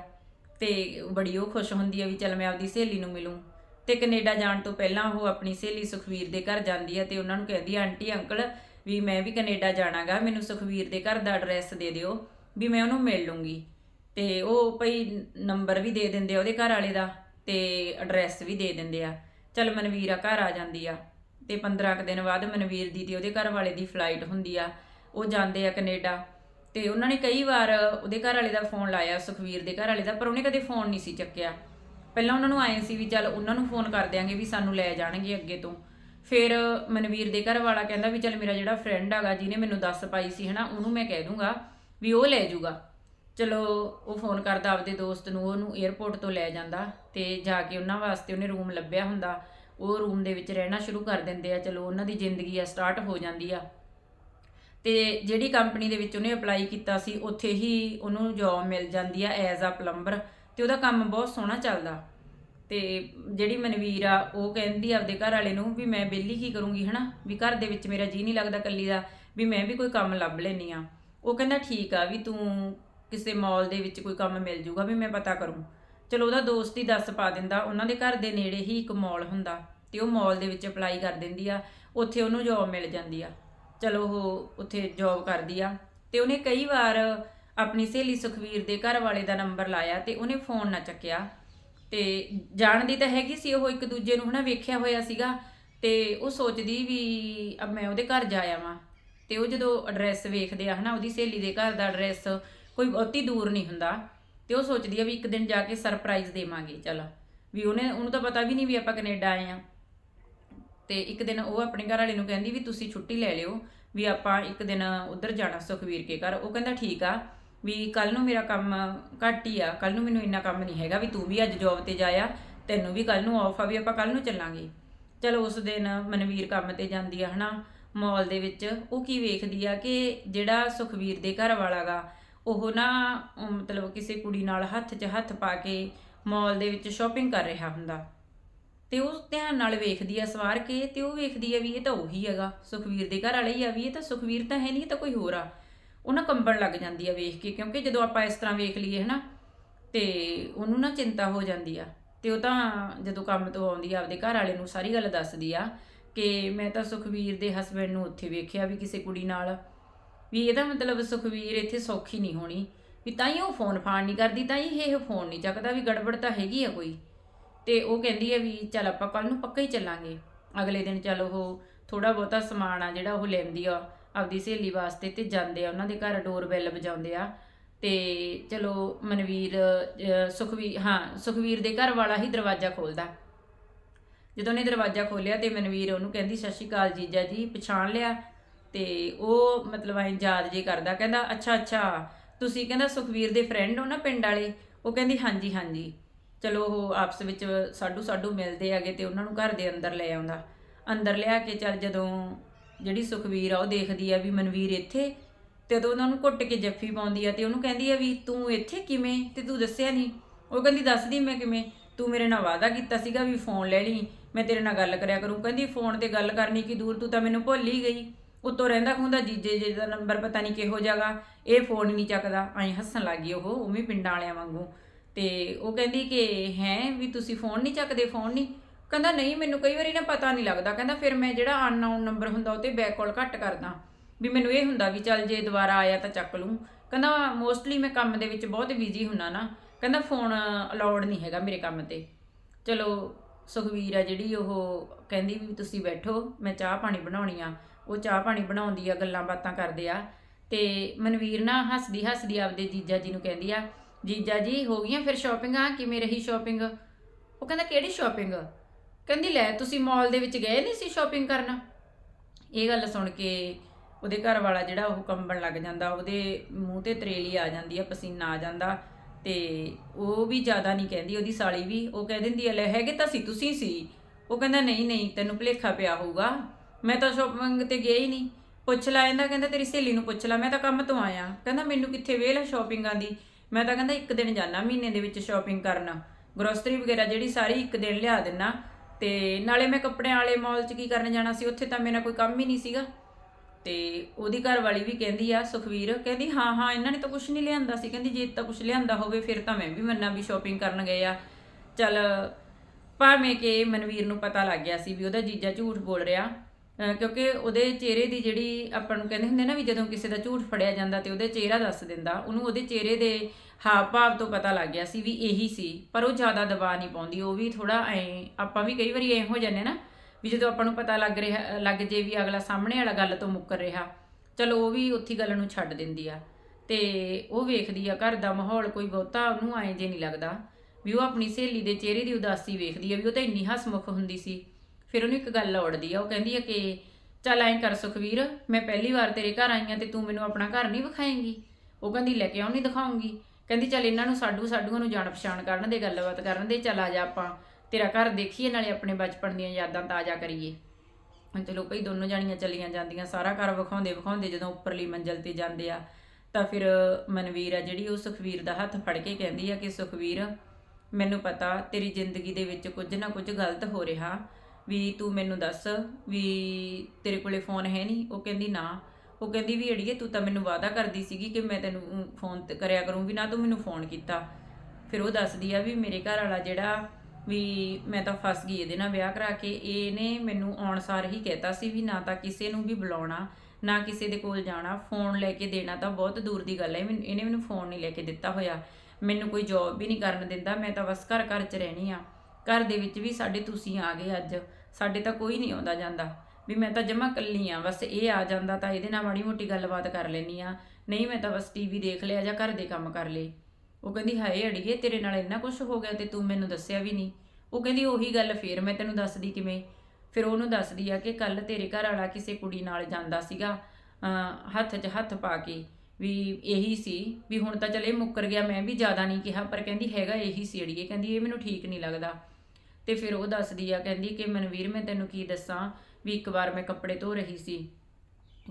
ਤੇ ਬੜੀ ਉਹ ਖੁਸ਼ ਹੁੰਦੀ ਆ ਵੀ ਚੱਲ ਮੈਂ ਆਪਦੀ ਸਹੇਲੀ ਨੂੰ ਮਿਲੂੰ। ਤੇ ਕੈਨੇਡਾ ਜਾਣ ਤੋਂ ਪਹਿਲਾਂ ਉਹ ਆਪਣੀ ਸਹੇਲੀ ਸੁਖਵੀਰ ਦੇ ਘਰ ਜਾਂਦੀ ਆ ਤੇ ਉਹਨਾਂ ਨੂੰ ਕਹਿੰਦੀ ਆਂਟੀ, ਅੰਕਲ, ਵੀ ਮੈਂ ਵੀ ਕੈਨੇਡਾ ਜਾਣਾਗਾ, ਮੈਨੂੰ ਸੁਖਵੀਰ ਦੇ ਘਰ ਦਾ ਐਡਰੈਸ ਦੇ ਦਿਓ, ਵੀ ਮੈਂ ਉਹਨੂੰ ਮਿਲ ਲੂੰਗੀ। ਤੇ ਉਹ ਭਈ ਨੰਬਰ ਵੀ ਦੇ ਦਿੰਦੇ ਆ ਉਹਦੇ ਘਰ ਵਾਲੇ ਦਾ ਤੇ ਐਡਰੈਸ ਵੀ ਦੇ ਦਿੰਦੇ ਆ। ਚਲ ਮਨਵੀਰ ਆ ਘਰ ਆ ਜਾਂਦੀ ਆ ਤੇ 15 ਕੁ ਦਿਨ ਬਾਅਦ ਮਨਵੀਰ ਦੀ ਤੇ ਉਹਦੇ ਘਰ ਵਾਲੇ ਦੀ ਫਲਾਈਟ ਹੁੰਦੀ ਆ, ਉਹ ਜਾਂਦੇ ਆ ਕੈਨੇਡਾ। ਤੇ ਉਹਨਾਂ ਨੇ ਕਈ ਵਾਰ ਉਹਦੇ ਘਰ ਵਾਲੇ ਦਾ ਫੋਨ ਲਾਇਆ, ਸੁਖਵੀਰ ਦੇ ਘਰ ਵਾਲੇ ਦਾ, ਪਰ ਉਹਨੇ ਕਦੇ ਫੋਨ ਨਹੀਂ ਸੀ ਚੱਕਿਆ। ਪਹਿਲਾਂ ਉਹਨਾਂ ਨੂੰ ਆਏ ਸੀ ਵੀ ਚੱਲ ਉਹਨਾਂ ਨੂੰ ਫੋਨ ਕਰ ਦਿਆਂਗੇ ਵੀ ਸਾਨੂੰ ਲੈ ਜਾਣਗੇ ਅੱਗੇ ਤੋਂ। ਫਿਰ ਮਨਵੀਰ ਦੇ ਘਰ ਵਾਲਾ ਕਹਿੰਦਾ ਵੀ ਚੱਲ ਮੇਰਾ ਜਿਹੜਾ ਫਰੈਂਡ ਹੈਗਾ ਜਿਹਨੇ ਮੈਨੂੰ ਦੱਸ ਪਾਈ ਸੀ ਹਨਾ, ਉਹਨੂੰ ਮੈਂ ਕਹਿ ਦੂੰਗਾ ਵੀ ਉਹ ਲੈ ਜਾਊਗਾ ਚਲੋ, ਉਹ ਫੋਨ ਕਰਦਾ ਆਪਦੇ ਦੋਸਤ ਨੂੰ, ਉਹਨੂੰ 에ਅਰਪੋਰਟ ਤੋਂ ਲੈ ਜਾਂਦਾ ਤੇ ਜਾ ਕੇ ਉਹਨਾਂ ਵਾਸਤੇ ਉਹਨੇ ਰੂਮ ਲੱਭਿਆ ਹੁੰਦਾ। ਉਹ ਰੂਮ ਦੇ ਵਿੱਚ ਰਹਿਣਾ ਸ਼ੁਰੂ ਕਰ ਦਿੰਦੇ ਆ, ਚਲੋ ਉਹਨਾਂ ਦੀ ਜ਼ਿੰਦਗੀ ਆ ਸਟਾਰਟ ਹੋ ਜਾਂਦੀ ਆ। ਤੇ ਜਿਹੜੀ ਕੰਪਨੀ ਦੇ ਵਿੱਚ ਉਹਨੇ ਅਪਲਾਈ ਕੀਤਾ ਸੀ, ਉੱਥੇ ਹੀ ਉਹਨੂੰ ਜੌਬ ਮਿਲ ਜਾਂਦੀ ਆ ਐਜ਼ ਆ ਪਲੰਬਰ ਤੇ ਉਹਦਾ ਕੰਮ ਬਹੁਤ ਸੋਹਣਾ ਚੱਲਦਾ। ਤੇ ਜਿਹੜੀ ਮਨਵੀਰ ਆ, ਉਹ ਕਹਿੰਦੀ ਆਪਦੇ ਘਰ ਵਾਲੇ ਨੂੰ ਵੀ ਮੈਂ ਬੇਲੀ ਕੀ ਕਰੂੰਗੀ, ਹਨਾ? ਵੀ ਘਰ ਦੇ ਵਿੱਚ ਮੇਰਾ ਜੀ ਨਹੀਂ ਲੱਗਦਾ ਕੱਲੀ ਦਾ, ਵੀ ਮੈਂ ਵੀ ਕੋਈ ਕੰਮ ਲੱਭ ਲੈਣੀ ਆ। ਉਹ ਕਹਿੰਦਾ ਠੀਕ ਆ ਵੀ ਤੂੰ ਕਿਸੇ ਮਾਲ ਦੇ ਵਿੱਚ ਕੋਈ ਕੰਮ ਮਿਲ ਜੂਗਾ, ਵੀ ਮੈਂ ਪਤਾ ਕਰੂੰ। ਚਲੋ ਉਹਦਾ ਦੋਸਤ ਹੀ ਦੱਸ ਪਾ ਦਿੰਦਾ, ਉਹਨਾਂ ਦੇ ਘਰ ਦੇ ਨੇੜੇ ਹੀ ਇੱਕ ਮਾਲ ਹੁੰਦਾ ਤੇ ਉਹ ਮਾਲ ਦੇ ਵਿੱਚ ਅਪਲਾਈ ਕਰ ਦਿੰਦੀ ਆ, ਉੱਥੇ ਉਹਨੂੰ ਜੌਬ ਮਿਲ ਜਾਂਦੀ ਆ। ਚਲੋ ਉਹ ਉੱਥੇ ਜੌਬ ਕਰਦੀ ਆ। ਤੇ ਉਹਨੇ ਕਈ ਵਾਰ ਆਪਣੀ ਸਹੇਲੀ ਸੁਖਵੀਰ ਦੇ ਘਰ ਵਾਲੇ ਦਾ ਨੰਬਰ ਲਾਇਆ ਤੇ ਉਹਨੇ ਫੋਨ ਨਾ ਚੱਕਿਆ। ਤੇ ਜਾਣਦੀ ਤਾਂ ਹੈਗੀ ਸੀ ਉਹ ਇੱਕ ਦੂਜੇ ਨੂੰ ਹਨਾ, ਵੇਖਿਆ ਹੋਇਆ ਸੀਗਾ। ਤੇ ਉਹ ਸੋਚਦੀ ਵੀ ਅਬ ਮੈਂ ਉਹਦੇ ਘਰ ਜਾ ਆਵਾਂ। ਤੇ ਉਹ ਜਦੋਂ ਐਡਰੈਸ ਵੇਖਦੇ ਆ ਹਨਾ, ਉਹਦੀ ਸਹੇਲੀ ਦੇ ਘਰ ਦਾ ਐਡਰੈਸ ਕੋਈ ਬਹੁਤੀ ਦੂਰ ਨਹੀਂ ਹੁੰਦਾ। ਤੇ ਉਹ ਸੋਚਦੀ ਆ ਵੀ ਇੱਕ ਦਿਨ ਜਾ ਕੇ ਸਰਪ੍ਰਾਈਜ਼ ਦੇਵਾਂਗੇ, ਚਲ। ਵੀ ਉਹਨੇ, ਉਹਨੂੰ ਤਾਂ ਪਤਾ ਵੀ ਨਹੀਂ ਵੀ ਆਪਾਂ ਕੈਨੇਡਾ ਆਏ ਆ। ਤੇ ਇੱਕ ਦਿਨ ਉਹ ਆਪਣੇ ਘਰ ਵਾਲੇ ਨੂੰ ਕਹਿੰਦੀ ਵੀ ਤੁਸੀਂ ਛੁੱਟੀ ਲੈ ਲਿਓ, ਵੀ ਆਪਾਂ ਇੱਕ ਦਿਨ ਉੱਧਰ ਜਾਣਾ ਸੁਖਵੀਰ ਕੇ ਘਰ। ਉਹ ਕਹਿੰਦਾ ਠੀਕ ਆ, ਵੀ ਕੱਲ ਨੂੰ ਮੇਰਾ ਕੰਮ ਘੱਟ ਹੀ ਆ ਕੱਲ ਨੂੰ ਮੈਨੂੰ ਇੰਨਾ ਕੰਮ ਨਹੀਂ ਹੈਗਾ ਵੀ ਤੂੰ ਵੀ ਅੱਜ ਜੌਬ ਤੇ ਜਾਇਆ ਤੈਨੂੰ ਵੀ ਕੱਲ ਨੂੰ ਆਫ ਆ ਵੀ ਆਪਾਂ ਕੱਲ ਨੂੰ ਚੱਲਾਂਗੇ। ਚਲੋ ਉਸ ਦਿਨ ਮਨਵੀਰ ਕੰਮ ਤੇ ਜਾਂਦੀ ਆ ਹਨਾ ਮਾਲ ਦੇ ਵਿੱਚ। ਉਹ ਕੀ ਵੇਖਦੀ ਆ ਕਿ ਜਿਹੜਾ ਸੁਖਵੀਰ ਦੇ ਘਰ ਵਾਲਾ ਗਾ, ਉਹ ਨਾ ਮਤਲਬ ਕਿਸੇ ਕੁੜੀ ਨਾਲ ਹੱਥ 'ਚ ਹੱਥ ਪਾ ਕੇ ਮਾਲ ਦੇ ਵਿੱਚ ਸ਼ਾਪਿੰਗ ਕਰ ਰਿਹਾ ਹੁੰਦਾ। ਤੇ ਉਹ ਧਿਆਨ ਨਾਲ ਵੇਖਦੀ ਆ ਸਵਾਰ ਕੇ ਤੇ ਉਹ ਵੇਖਦੀ ਆ ਵੀ ਇਹ ਤਾਂ ਉਹੀ ਹੈਗਾ, ਸੁਖਵੀਰ ਦੇ ਘਰ ਵਾਲਾ ਹੀ ਆ ਵੀ ਇਹ ਤਾਂ ਸੁਖਵੀਰ ਤਾਂ ਹੈ ਨਹੀਂ, ਇਹ ਤਾਂ ਕੋਈ ਹੋਰ ਆ। ਉਹ ਨਾ ਕੰਬਣ ਲੱਗ ਜਾਂਦੀ ਆ ਵੇਖ ਕੇ, ਕਿਉਂਕਿ ਜਦੋਂ ਆਪਾਂ ਇਸ ਤਰ੍ਹਾਂ ਵੇਖ ਲਈਏ ਹਨਾ, ਤੇ ਉਹਨੂੰ ਨਾ ਚਿੰਤਾ ਹੋ ਜਾਂਦੀ ਆ। ਤੇ ਉਹ ਤਾਂ ਜਦੋਂ ਕੰਮ ਤੋਂ ਆਉਂਦੀ ਆ, ਆਪਦੇ ਘਰ ਵਾਲੇ ਨੂੰ ਸਾਰੀ ਗੱਲ ਦੱਸਦੀ ਆ ਕਿ ਮੈਂ ਤਾਂ ਸੁਖਵੀਰ ਦੇ ਹਸਬੰਡ ਨੂੰ ਉੱਥੇ ਵੇਖਿਆ ਵੀ ਕਿਸੇ ਕੁੜੀ ਨਾਲ। ਵੀ ਇਹਦਾ ਮਤਲਬ ਸੁਖਵੀਰ ਇੱਥੇ ਸੌਖੀ ਨਹੀਂ ਹੋਣੀ, ਵੀ ਤਾਂ ਹੀ ਉਹ ਫੋਨ ਫਾਨ ਨਹੀਂ ਕਰਦੀ ਤਾਂ ਹੀ ਇਹ ਫੋਨ ਨਹੀਂ ਚੱਕਦਾ, ਵੀ ਗੜਬੜ ਤਾਂ ਹੈਗੀ ਆ ਕੋਈ। ਤੇ ਉਹ ਕਹਿੰਦੀ ਹੈ ਵੀ ਚੱਲ ਆਪਾਂ ਕੱਲ ਨੂੰ ਪੱਕਾ ਹੀ ਚੱਲਾਂਗੇ। ਅਗਲੇ ਦਿਨ ਚੱਲ ਉਹ ਥੋੜਾ ਬਹੁਤਾ ਸਮਾਨ ਆ ਜਿਹੜਾ ਉਹ ਲੈਂਦੀ ਆ ਆਪਦੀ ਸਹੇਲੀ ਵਾਸਤੇ ਤੇ ਜਾਂਦੇ ਆ ਉਹਨਾਂ ਦੇ ਘਰ ਡੋਰ ਬੈਲ ਵਜਾਉਂਦੇ ਆ। ਤੇ ਚਲੋ ਮਨਵੀਰ ਅਹ, ਸੁਖਵੀਰ ਹਾਂ ਸੁਖਵੀਰ ਦੇ ਘਰ ਵਾਲਾ ਹੀ ਦਰਵਾਜ਼ਾ ਖੋਲਦਾ। ਜਦੋਂ ਉਹਨੇ ਦਰਵਾਜ਼ਾ ਖੋਲ੍ਹਿਆ ਤੇ ਮਨਵੀਰ ਉਹਨੂੰ ਕਹਿੰਦੀ ਸਤਿ ਸ਼੍ਰੀ ਅਕਾਲ ਜੀਜਾ ਜੀ ਪਛਾਣ ਲਿਆ? ਤੇ ਉਹ ਮਤਲਬ ਐਂ ਯਾਦ ਜੇ ਕਰਦਾ ਕਹਿੰਦਾ ਅੱਛਾ ਅੱਛਾ ਤੁਸੀਂ ਕਹਿੰਦਾ ਸੁਖਵੀਰ ਦੇ ਫਰੈਂਡ ਹੋ ਨਾ ਪਿੰਡ ਵਾਲੇ? ਉਹ ਕਹਿੰਦੀ ਹਾਂਜੀ ਹਾਂਜੀ। ਚਲੋ ਉਹ ਆਪਸ ਵਿੱਚ ਸਾਡੂ ਸਾਡੂ ਮਿਲਦੇ ਹੈਗੇ ਤੇ ਉਹਨਾਂ ਨੂੰ ਘਰ ਦੇ ਅੰਦਰ ਲੈ ਆਉਂਦਾ। ਅੰਦਰ ਲਿਆ ਕੇ ਚੱਲ ਜਦੋਂ ਜਿਹੜੀ ਸੁਖਵੀਰ ਆ ਉਹ ਦੇਖਦੀ ਆ ਵੀ ਮਨਵੀਰ ਇੱਥੇ, ਤੇ ਉਦੋਂ ਉਹਨਾਂ ਨੂੰ ਘੁੱਟ ਕੇ ਜੱਫੀ ਪਾਉਂਦੀ ਆ ਤੇ ਉਹਨੂੰ ਕਹਿੰਦੀ ਆ ਵੀ ਤੂੰ ਇੱਥੇ ਕਿਵੇਂ? ਤੇ ਤੂੰ ਦੱਸਿਆ ਨਹੀਂ ਉਹ ਕਹਿੰਦੀ, ਦੱਸਦੀ ਮੈਂ ਕਿਵੇਂ? ਤੂੰ ਮੇਰੇ ਨਾਲ ਵਾਅਦਾ ਕੀਤਾ ਸੀਗਾ ਵੀ ਫੋਨ ਲੈ ਲਈ, ਮੈਂ ਤੇਰੇ ਨਾਲ ਗੱਲ ਕਰਿਆ ਕਰੂੰ। ਕਹਿੰਦੀ, ਫੋਨ ਤੇ ਗੱਲ ਕਰਨੀ ਕੀ ਦੂਰ, ਤੂੰ ਤਾਂ ਮੈਨੂੰ ਭੁੱਲ ਹੀ ਗਈ। ਉੱਤੋਂ ਰਹਿੰਦਾ ਖੁੰਦਾ ਜੀਜੇ ਜੀ ਦਾ ਨੰਬਰ ਪਤਾ ਨਹੀਂ ਕਿਹੋ ਜਗਾ ਇਹ ਫੋਨ ਹੀ ਨਹੀਂ ਚੱਕਦਾ। ਐਂ ਹੱਸਣ ਲੱਗੀ ਉਹ, ਉਵੇਂ ਪਿੰਡਾਂ ਵਾਲਿਆਂ ਵਾਂਗੂ। ਤੇ ਉਹ ਕਹਿੰਦੀ ਕਿ ਹੈ ਵੀ ਤੁਸੀਂ ਫੋਨ ਨਹੀਂ ਚੱਕਦੇ, ਫੋਨ ਨਹੀਂ। ਕਹਿੰਦਾ ਨਹੀਂ, ਮੈਨੂੰ ਕਈ ਵਾਰੀ ਨਾ ਪਤਾ ਨਹੀਂ ਲੱਗਦਾ। ਕਹਿੰਦਾ ਫਿਰ ਮੈਂ ਜਿਹੜਾ ਅਨਨੋਨ ਨੰਬਰ ਹੁੰਦਾ ਉਹ ਤੇ ਬੈਕ ਕਾਲ ਘੱਟ ਕਰਦਾ। ਵੀ ਮੈਨੂੰ ਇਹ ਹੁੰਦਾ ਵੀ ਚੱਲ ਜੇ ਦੁਬਾਰਾ ਆਇਆ ਤਾਂ ਚੱਕ ਲੂੰ ਕਹਿੰਦਾ ਮੋਸਟਲੀ ਮੈਂ ਕੰਮ ਦੇ ਵਿੱਚ ਬਹੁਤ ਬਿਜ਼ੀ ਹੁੰਨਾ ਨਾ। ਕਹਿੰਦਾ ਫੋਨ ਅਲਾਉਡ ਨਹੀਂ ਹੈਗਾ ਮੇਰੇ ਕੰਮ ਤੇ। ਚਲੋ, ਸੁਖਵੀਰ ਆ ਜਿਹੜੀ ਉਹ ਕਹਿੰਦੀ ਵੀ ਤੁਸੀਂ ਬੈਠੋ, ਮੈਂ ਚਾਹ ਪਾਣੀ ਬਣਾਉਣੀ ਆ। ਉਹ ਚਾਹ ਪਾਣੀ ਬਣਾਉਂਦੀ ਆ, ਗੱਲਾਂ ਬਾਤਾਂ ਕਰਦੇ ਆ। ਤੇ ਮਨਵੀਰ ਨਾ ਹੱਸਦੀ ਹੱਸਦੀ ਆਪਦੇ ਜੀਜਾ ਜੀ ਨੂੰ ਕਹਿੰਦੀ ਆ ਜੀਜਾ ਜੀ ਹੋ ਗਈਆਂ ਫਿਰ ਸ਼ਾਪਿੰਗਾਂ ਕਿਵੇਂ ਰਹੀ ਸ਼ਾਪਿੰਗ ਉਹ ਕਹਿੰਦਾ, ਕਿਹੜੀ ਸ਼ਾਪਿੰਗ ਕਹਿੰਦੀ, ਲੈ, ਤੁਸੀਂ ਮਾਲ ਦੇ ਵਿੱਚ ਗਏ ਨਹੀਂ ਸੀ ਸ਼ਾਪਿੰਗ ਕਰਨ? ਇਹ ਗੱਲ ਸੁਣ ਕੇ ਉਹਦੇ ਘਰ ਵਾਲਾ ਜਿਹੜਾ ਉਹ ਕੰਬਣ ਲੱਗ ਜਾਂਦਾ, ਉਹਦੇ ਮੂੰਹ ਤੇ ਤਰੇਲੀ ਆ ਜਾਂਦੀ ਆ, ਪਸੀਨਾ ਆ ਜਾਂਦਾ ਤੇ ਉਹ ਵੀ ਜ਼ਿਆਦਾ ਨਹੀਂ ਕਹਿੰਦੀ, ਉਹਦੀ ਸਾਲੀ ਵੀ, ਉਹ ਕਹਿ ਦਿੰਦੀ ਆ, ਲੈ, ਹੈਗੇ ਤਾਂ ਸੀ, ਤੁਸੀਂ ਸੀ। ਉਹ ਕਹਿੰਦਾ, ਨਹੀਂ ਨਹੀਂ, ਤੈਨੂੰ ਭੁਲੇਖਾ ਪਿਆ ਹੋਊਗਾ। ਮੈਂ ਤਾਂ ਸ਼ਾਪਿੰਗ ਤੇ ਗਿਆ ਹੀ ਨਹੀਂ। ਪੁੱਛ ਲੈ, ਕਹਿੰਦਾ ਕਹਿੰਦਾ, ਤੇਰੀ ਸਹੇਲੀ ਨੂੰ ਪੁੱਛ ਲੈ, ਮੈਂ ਤਾਂ ਕੰਮ ਤੋਂ ਆਇਆ। ਕਹਿੰਦਾ, ਮੈਨੂੰ ਕਿੱਥੇ ਵੇਲ ਹੈ ਸ਼ਾਪਿੰਗਾਂ ਦੀ? ਮੈਂ ਤਾਂ ਕਹਿੰਦਾ ਇੱਕ ਦਿਨ ਜਾਣਾ ਮਹੀਨੇ ਦੇ ਵਿੱਚ ਸ਼ਾਪਿੰਗ ਕਰਨ। ਗਰੋਸਰੀ ਵਗੈਰਾ ਜਿਹੜੀ ਸਾਰੀ ਇੱਕ ਦਿਨ ਲਿਆ ਦੇਣਾ ਤੇ ਨਾਲੇ ਮੈਂ ਕੱਪੜਿਆਂ ਵਾਲੇ ਮਾਲ 'ਚ ਕੀ ਕਰਨ ਜਾਣਾ ਸੀ, ਉੱਥੇ ਤਾਂ ਮੇਰਾ ਕੋਈ ਕੰਮ ਹੀ ਨਹੀਂ ਸੀਗਾ। ਤੇ ਉਹਦੀ ਘਰ ਵਾਲੀ ਵੀ ਕਹਿੰਦੀ ਆ, ਸੁਖਵੀਰ, ਕਹਿੰਦੀ, ਹਾਂ ਹਾਂ, ਇਹਨਾਂ ਨੇ ਤਾਂ ਕੁਝ ਨਹੀਂ ਲਿਆਂਦਾ ਸੀ। ਕਹਿੰਦੀ, ਜੇ ਤਾਂ ਕੁਝ ਲਿਆਂਦਾ ਹੋਵੇ, ਫਿਰ ਤਾਂ ਮੈਂ ਵੀ ਮੰਨਾਂ ਵੀ ਸ਼ਾਪਿੰਗ ਕਰਨ ਗਏ ਆ। ਚੱਲ ਭਾਵੇਂ ਕਿ ਮਨਵੀਰ ਨੂੰ ਪਤਾ ਲੱਗ ਗਿਆ ਸੀ ਵੀ ਉਹਦਾ ਜੀਜਾ ਝੂਠ ਬੋਲ ਰਿਹਾ। ਕਿਉਂਕਿ ਉਹਦੇ ਚਿਹਰੇ ਦੀ ਜਿਹੜੀ ਆਪਾਂ ਨੂੰ ਕਹਿੰਦੇ ਹੁੰਦੇ ਨਾ ਵੀ ਜਦੋਂ ਕਿਸੇ ਦਾ ਝੂਠ ਫੜਿਆ ਜਾਂਦਾ ਤੇ ਉਹਦੇ ਚਿਹਰਾ ਦੱਸ ਦਿੰਦਾ, ਉਹਨੂੰ ਉਹਦੇ ਚਿਹਰੇ ਦੇ ਹਾਵ ਭਾਵ ਤੋਂ ਪਤਾ ਲੱਗ ਗਿਆ ਸੀ ਵੀ ਇਹੀ ਸੀ, ਪਰ ਉਹ ਜ਼ਿਆਦਾ ਦਬਾਅ ਨਹੀਂ ਪਾਉਂਦੀ, ਉਹ ਵੀ ਥੋੜਾ ਐ, ਆਪਾਂ ਵੀ ਕਈ ਵਾਰੀ ਐ ਹੋ ਜਾਂਦੇ ਨਾ ਵੀ ਜਦੋਂ ਆਪਾਂ ਨੂੰ ਪਤਾ ਲੱਗ ਰਿਹਾ, ਲੱਗ ਜੇ ਵੀ ਅਗਲਾ ਸਾਹਮਣੇ ਵਾਲਾ ਗੱਲ ਤੋਂ ਮੁੱਕਰ ਰਿਹਾ, ਚਲੋ ਉਹ ਵੀ ਉੱਥੀ ਗੱਲ ਨੂੰ ਛੱਡ ਦਿੰਦੀ ਆ। ਤੇ ਉਹ ਵੇਖਦੀ ਆ, ਘਰ ਦਾ ਮਾਹੌਲ ਕੋਈ ਬਹੁਤਾ ਉਹਨੂੰ ਐਂ ਜੇ ਨਹੀਂ ਲੱਗਦਾ, ਵੀ ਉਹ ਆਪਣੀ ਸਹੇਲੀ ਦੇ ਚਿਹਰੇ ਦੀ ਉਦਾਸੀ ਵੇਖਦੀ ਆ ਵੀ ਉਹ ਤਾਂ ਇੰਨੀ ਹਸਮੁਖ ਹੁੰਦੀ ਸੀ। ਫਿਰ ਉਹਨੂੰ ਇੱਕ ਗੱਲ ਔੜਦੀ ਆ, ਉਹ ਕਹਿੰਦੀ ਆ ਕਿ ਚੱਲ ਐਂ ਕਰ ਸੁਖਵੀਰ, ਮੈਂ ਪਹਿਲੀ ਵਾਰ ਤੇਰੇ ਘਰ ਆਈ ਆ ਤੇ ਤੂੰ ਮੈਨੂੰ ਆਪਣਾ ਘਰ ਨਹੀਂ ਵਿਖਾਏਂਗੀ। ਉਹ ਕਹਿੰਦੀ, ਲੈ ਕੇ ਆਉਂ ਨਹੀਂ ਦਿਖਾਉਂਗੀ। ਕਹਿੰਦੀ, ਚੱਲ ਇਹਨਾਂ ਨੂੰ ਸਾਡੂ ਸਾਡੂਆਂ ਨੂੰ ਜਾਣ ਪਛਾਣ ਕਰਨ ਦੇ, ਗੱਲਬਾਤ ਕਰਨ ਦੇ, ਚੱਲ ਆ ਜਾ ਆਪਾਂ। ਤੇਰਾ ਘਰ ਦੇਖੀਏ, ਨਾਲੇ ਆਪਣੇ ਬਚਪਨ ਦੀਆਂ ਯਾਦਾਂ ਤਾਜ਼ਾ ਕਰੀਏ। ਚਲੋ ਭਈ ਦੋਨੋਂ ਜਾਣੀਆਂ ਚੱਲੀਆਂ ਜਾਂਦੀਆਂ, ਸਾਰਾ ਘਰ ਵਿਖਾਉਂਦੇ ਵਿਖਾਉਂਦੇ ਜਦੋਂ ਉੱਪਰਲੀ ਮੰਜ਼ਲ ਤੇ ਜਾਂਦੇ ਆ, ਤਾਂ ਫਿਰ ਮਨਵੀਰ ਆ ਜਿਹੜੀ, ਉਹ ਸੁਖਵੀਰ ਦਾ ਹੱਥ ਫੜ ਕੇ ਕਹਿੰਦੀ ਆ ਕਿ ਸੁਖਵੀਰ, ਮੈਨੂੰ ਪਤਾ ਤੇਰੀ ਜ਼ਿੰਦਗੀ ਦੇ ਵਿੱਚ ਕੁਝ ਨਾ ਕੁਝ ਗਲਤ ਹੋ ਰਿਹਾ। ਵੀ ਤੂੰ ਮੈਨੂੰ ਦੱਸ ਵੀ ਤੇਰੇ ਕੋਲੇ ਫੋਨ ਹੈ ਨਹੀਂ। ਉਹ ਕਹਿੰਦੀ ਨਾ। ਉਹ ਕਹਿੰਦੀ ਵੀ ਅੜੀਏ, ਤੂੰ ਤਾਂ ਮੈਨੂੰ ਵਾਅਦਾ ਕਰਦੀ ਸੀਗੀ ਕਿ ਮੈਂ ਤੈਨੂੰ ਫੋਨ ਕਰਿਆ ਕਰੂੰ ਵੀ ਨਾ ਤੂੰ ਮੈਨੂੰ ਫੋਨ ਕੀਤਾ। ਫਿਰ ਉਹ ਦੱਸਦੀ ਆ ਵੀ ਮੇਰੇ ਘਰ ਵਾਲਾ ਜਿਹੜਾ ਵੀ ਮੈਂ ਤਾਂ ਫਸ ਗਈ ਇਹਦੇ ਨਾਲ ਵਿਆਹ ਕਰਾ ਕੇ, ਇਹਨੇ ਮੈਨੂੰ ਆਉਣ ਸਾਰ ਹੀ ਕਹਿਤਾ ਸੀ ਵੀ ਨਾ ਤਾਂ ਕਿਸੇ ਨੂੰ ਵੀ ਬੁਲਾਉਣਾ, ਨਾ ਕਿਸੇ ਦੇ ਕੋਲ ਜਾਣਾ। ਫੋਨ ਲੈ ਕੇ ਦੇਣਾ ਤਾਂ ਬਹੁਤ ਦੂਰ ਦੀ ਗੱਲ ਹੈ ਮੈਨੂੰ- ਇਹਨੇ ਮੈਨੂੰ ਫੋਨ ਨਹੀਂ ਲੈ ਕੇ ਦਿੱਤਾ ਹੋਇਆ। ਮੈਨੂੰ ਕੋਈ ਜੌਬ ਵੀ ਨਹੀਂ ਕਰਨ ਦਿੰਦਾ। ਮੈਂ ਤਾਂ ਬਸ ਘਰ ਘਰ 'ਚ ਰਹਿਣੀ ਆ। ਘਰ ਦੇ ਵਿੱਚ ਵੀ ਸਾਡੇ ਤੁਸੀਂ ਆ ਗਏ ਅੱਜ, ਸਾਡੇ ਤਾਂ ਕੋਈ ਨਹੀਂ ਆਉਂਦਾ ਜਾਂਦਾ। ਵੀ ਮੈਂ ਤਾਂ ਜਮਾ ਕੱਲੀ ਆ, ਬਸ ਇਹ ਆ ਜਾਂਦਾ ਤਾਂ ਇਹਦੇ ਨਾਲ ਮਾੜੀ ਮੋਟੀ ਗੱਲਬਾਤ ਕਰ ਲੈਣੀ ਆ। ਨਹੀਂ, ਮੈਂ ਤਾਂ ਬਸ ਟੀਵੀ ਦੇਖ ਲਿਆ ਜਾਂ ਘਰ ਦੇ ਕੰਮ ਕਰ ਲਏ। ਉਹ ਕਹਿੰਦੀ, ਹਾਏ ਅੜੀਏ, ਤੇਰੇ ਨਾਲ ਇੰਨਾ ਕੁਝ ਹੋ ਗਿਆ ਤੇ ਤੂੰ ਮੈਨੂੰ ਦੱਸਿਆ ਵੀ ਨਹੀਂ। ਉਹ ਕਹਿੰਦੀ, ਉਹੀ ਗੱਲ ਫੇਰ ਮੈਂ ਤੈਨੂੰ ਦੱਸਦੀ ਕਿਵੇਂ? ਫਿਰ ਉਹਨੂੰ ਦੱਸਦੀ ਆ ਕਿ ਕੱਲ ਤੇਰੇ ਘਰ ਵਾਲਾ ਕਿਸੇ ਕੁੜੀ ਨਾਲ ਜਾਂਦਾ ਸੀਗਾ ਹੱਥ 'ਚ ਹੱਥ ਪਾ ਕੇ, ਵੀ ਇਹੀ ਸੀ, ਵੀ ਹੁਣ ਤਾਂ ਚਲੇ ਮੁੱਕਰ ਗਿਆ, ਮੈਂ ਵੀ ਜ਼ਿਆਦਾ ਨਹੀਂ ਕਿਹਾ, ਪਰ ਕਹਿੰਦੀ, ਹੈਗਾ ਇਹੀ ਸੀ ਅੜੀਏ। ਕਹਿੰਦੀ, ਇਹ ਮੈਨੂੰ ਠੀਕ ਨਹੀਂ ਲੱਗਦਾ। ਤੇ ਫਿਰ ਉਹ ਦੱਸਦੀ ਆ, ਕਹਿੰਦੀ ਕਿ ਮਨਵੀਰ ਮੈਂ ਤੈਨੂੰ ਕੀ ਦੱਸਾਂ ਵੀ ਇੱਕ ਵਾਰ ਮੈਂ ਕੱਪੜੇ ਧੋ ਰਹੀ ਸੀ।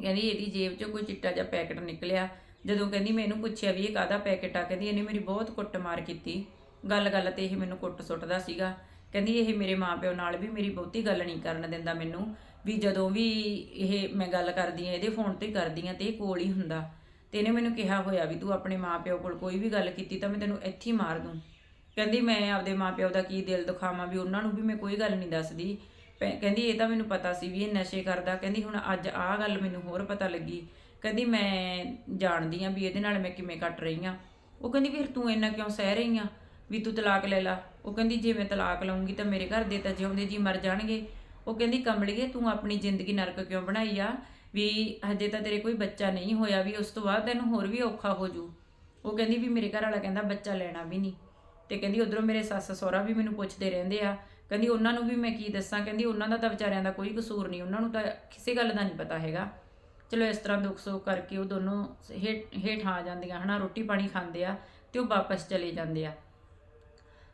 ਕਹਿੰਦੀ ਇਹਦੀ ਜੇਬ 'ਚੋਂ ਕੋਈ ਚਿੱਟਾ ਜਿਹਾ ਪੈਕਟ ਨਿਕਲਿਆ। ਜਦੋਂ ਕਹਿੰਦੀ ਮੈਂ ਇਹਨੂੰ ਪੁੱਛਿਆ ਵੀ ਇਹ ਕਾਹਦਾ ਪੈਕਟ ਆ, ਕਹਿੰਦੀ ਇਹਨੇ ਮੇਰੀ ਬਹੁਤ ਕੁੱਟਮਾਰ ਕੀਤੀ। ਗੱਲ-ਗੱਲ ਤੇ ਇਹ ਮੈਨੂੰ ਕੁੱਟ ਸੁੱਟਦਾ ਸੀਗਾ। ਕਹਿੰਦੀ ਇਹ ਮੇਰੇ ਮਾਪਿਓ ਨਾਲ ਵੀ ਮੇਰੀ ਬਹੁਤੀ ਗੱਲ ਨਹੀਂ ਕਰਨ ਦਿੰਦਾ ਮੈਨੂੰ। ਵੀ ਜਦੋਂ ਵੀ ਇਹ ਮੈਂ ਗੱਲ ਕਰਦੀ ਆ, ਇਹਦੇ ਫੋਨ ਤੇ ਕਰਦੀ ਆ ਤੇ ਇਹ ਕੋਲ ਹੀ ਹੁੰਦਾ। ਤੇ ਇਹਨੇ ਮੈਨੂੰ ਕਿਹਾ ਹੋਇਆ ਵੀ ਤੂੰ ਆਪਣੇ ਮਾਪਿਓ ਕੋਲ ਕੋਈ ਵੀ ਗੱਲ ਕੀਤੀ ਤਾਂ ਮੈਂ ਤੈਨੂੰ ਇੱਥੇ ਹੀ ਮਾਰ ਦੂੰ। ਕਹਿੰਦੀ ਮੈਂ ਆਪਦੇ ਮਾਪਿਆਂ ਦਾ ਕੀ ਦਿਲ ਦੁਖਾਵਾਂ ਵੀ ਉਹਨਾਂ ਨੂੰ ਵੀ ਮੈਂ ਕੋਈ ਗੱਲ ਨਹੀਂ ਦੱਸਦੀ। ਪੈ- ਕਹਿੰਦੀ ਇਹ ਤਾਂ ਮੈਨੂੰ ਪਤਾ ਸੀ ਵੀ ਇਹ ਨਸ਼ੇ ਕਰਦਾ। ਕਹਿੰਦੀ ਹੁਣ ਅੱਜ ਆਹ ਗੱਲ ਮੈਨੂੰ ਹੋਰ ਪਤਾ ਲੱਗੀ। ਕਹਿੰਦੀ ਮੈਂ ਜਾਣਦੀ ਆ ਵੀ ਇਹਦੇ ਨਾਲ ਮੈਂ ਕਿਵੇਂ ਕੱਟ ਰਹੀ ਆ ਉਹ ਕਹਿੰਦੀ ਫਿਰ ਤੂੰ ਇੰਨਾ ਕਿਉਂ ਸਹਿ ਰਹੀ ਆ ਵੀ ਤੂੰ ਤਲਾਕ ਲੈ ਲਾ। ਉਹ ਕਹਿੰਦੀ ਜੇ ਮੈਂ ਤਲਾਕ ਲਵਾਂਗੀ ਤਾਂ ਮੇਰੇ ਘਰ ਦੇ ਤਾਂ ਜਿਉਂਦੇ ਜੀ ਮਰ ਜਾਣਗੇ। ਉਹ ਕਹਿੰਦੀ ਕਮਲੀਏ ਤੂੰ ਆਪਣੀ ਜ਼ਿੰਦਗੀ ਨਰਕ ਕਿਉਂ ਬਣਾਈ ਆ? ਵੀ ਹਜੇ ਤਾਂ ਤੇਰੇ ਕੋਈ ਬੱਚਾ ਨਹੀਂ ਹੋਇਆ ਵੀ ਉਸ ਤੋਂ ਬਾਅਦ ਤੈਨੂੰ ਹੋਰ ਵੀ ਔਖਾ ਹੋ ਜੂ। ਉਹ ਕਹਿੰਦੀ ਵੀ ਮੇਰੇ ਘਰ ਵਾਲਾ ਕਹਿੰਦਾ ਬੱਚਾ ਲੈਣਾ ਵੀ ਨਹੀਂ। ਤੇ ਕਹਿੰਦੀ ਉਧਰੋਂ ਮੇਰੇ ਸੱਸ ਸਹੁਰਾ ਵੀ ਮੈਨੂੰ ਪੁੱਛਦੇ ਰਹਿੰਦੇ ਆ। ਕਹਿੰਦੀ ਉਹਨਾਂ ਨੂੰ ਵੀ ਮੈਂ ਕੀ ਦੱਸਾਂ? ਕਹਿੰਦੀ ਉਹਨਾਂ ਦਾ ਤਾਂ ਵਿਚਾਰਿਆਂ ਦਾ ਕੋਈ ਕਸੂਰ ਨਹੀਂ, ਉਹਨਾਂ ਨੂੰ ਤਾਂ ਕਿਸੇ ਗੱਲ ਦਾ ਨਹੀਂ ਪਤਾ ਹੈਗਾ। ਚਲੋ ਇਸ ਤਰ੍ਹਾਂ ਦੁੱਖ ਸੁੱਖ ਕਰਕੇ ਉਹ ਦੋਨੋਂ ਹੇਠ ਹੇਠ ਆ ਜਾਂਦੀਆਂ, ਹਨਾ, ਰੋਟੀ ਪਾਣੀ ਖਾਂਦੇ ਆ ਤੇ ਉਹ ਵਾਪਸ ਚਲੇ ਜਾਂਦੇ ਆ।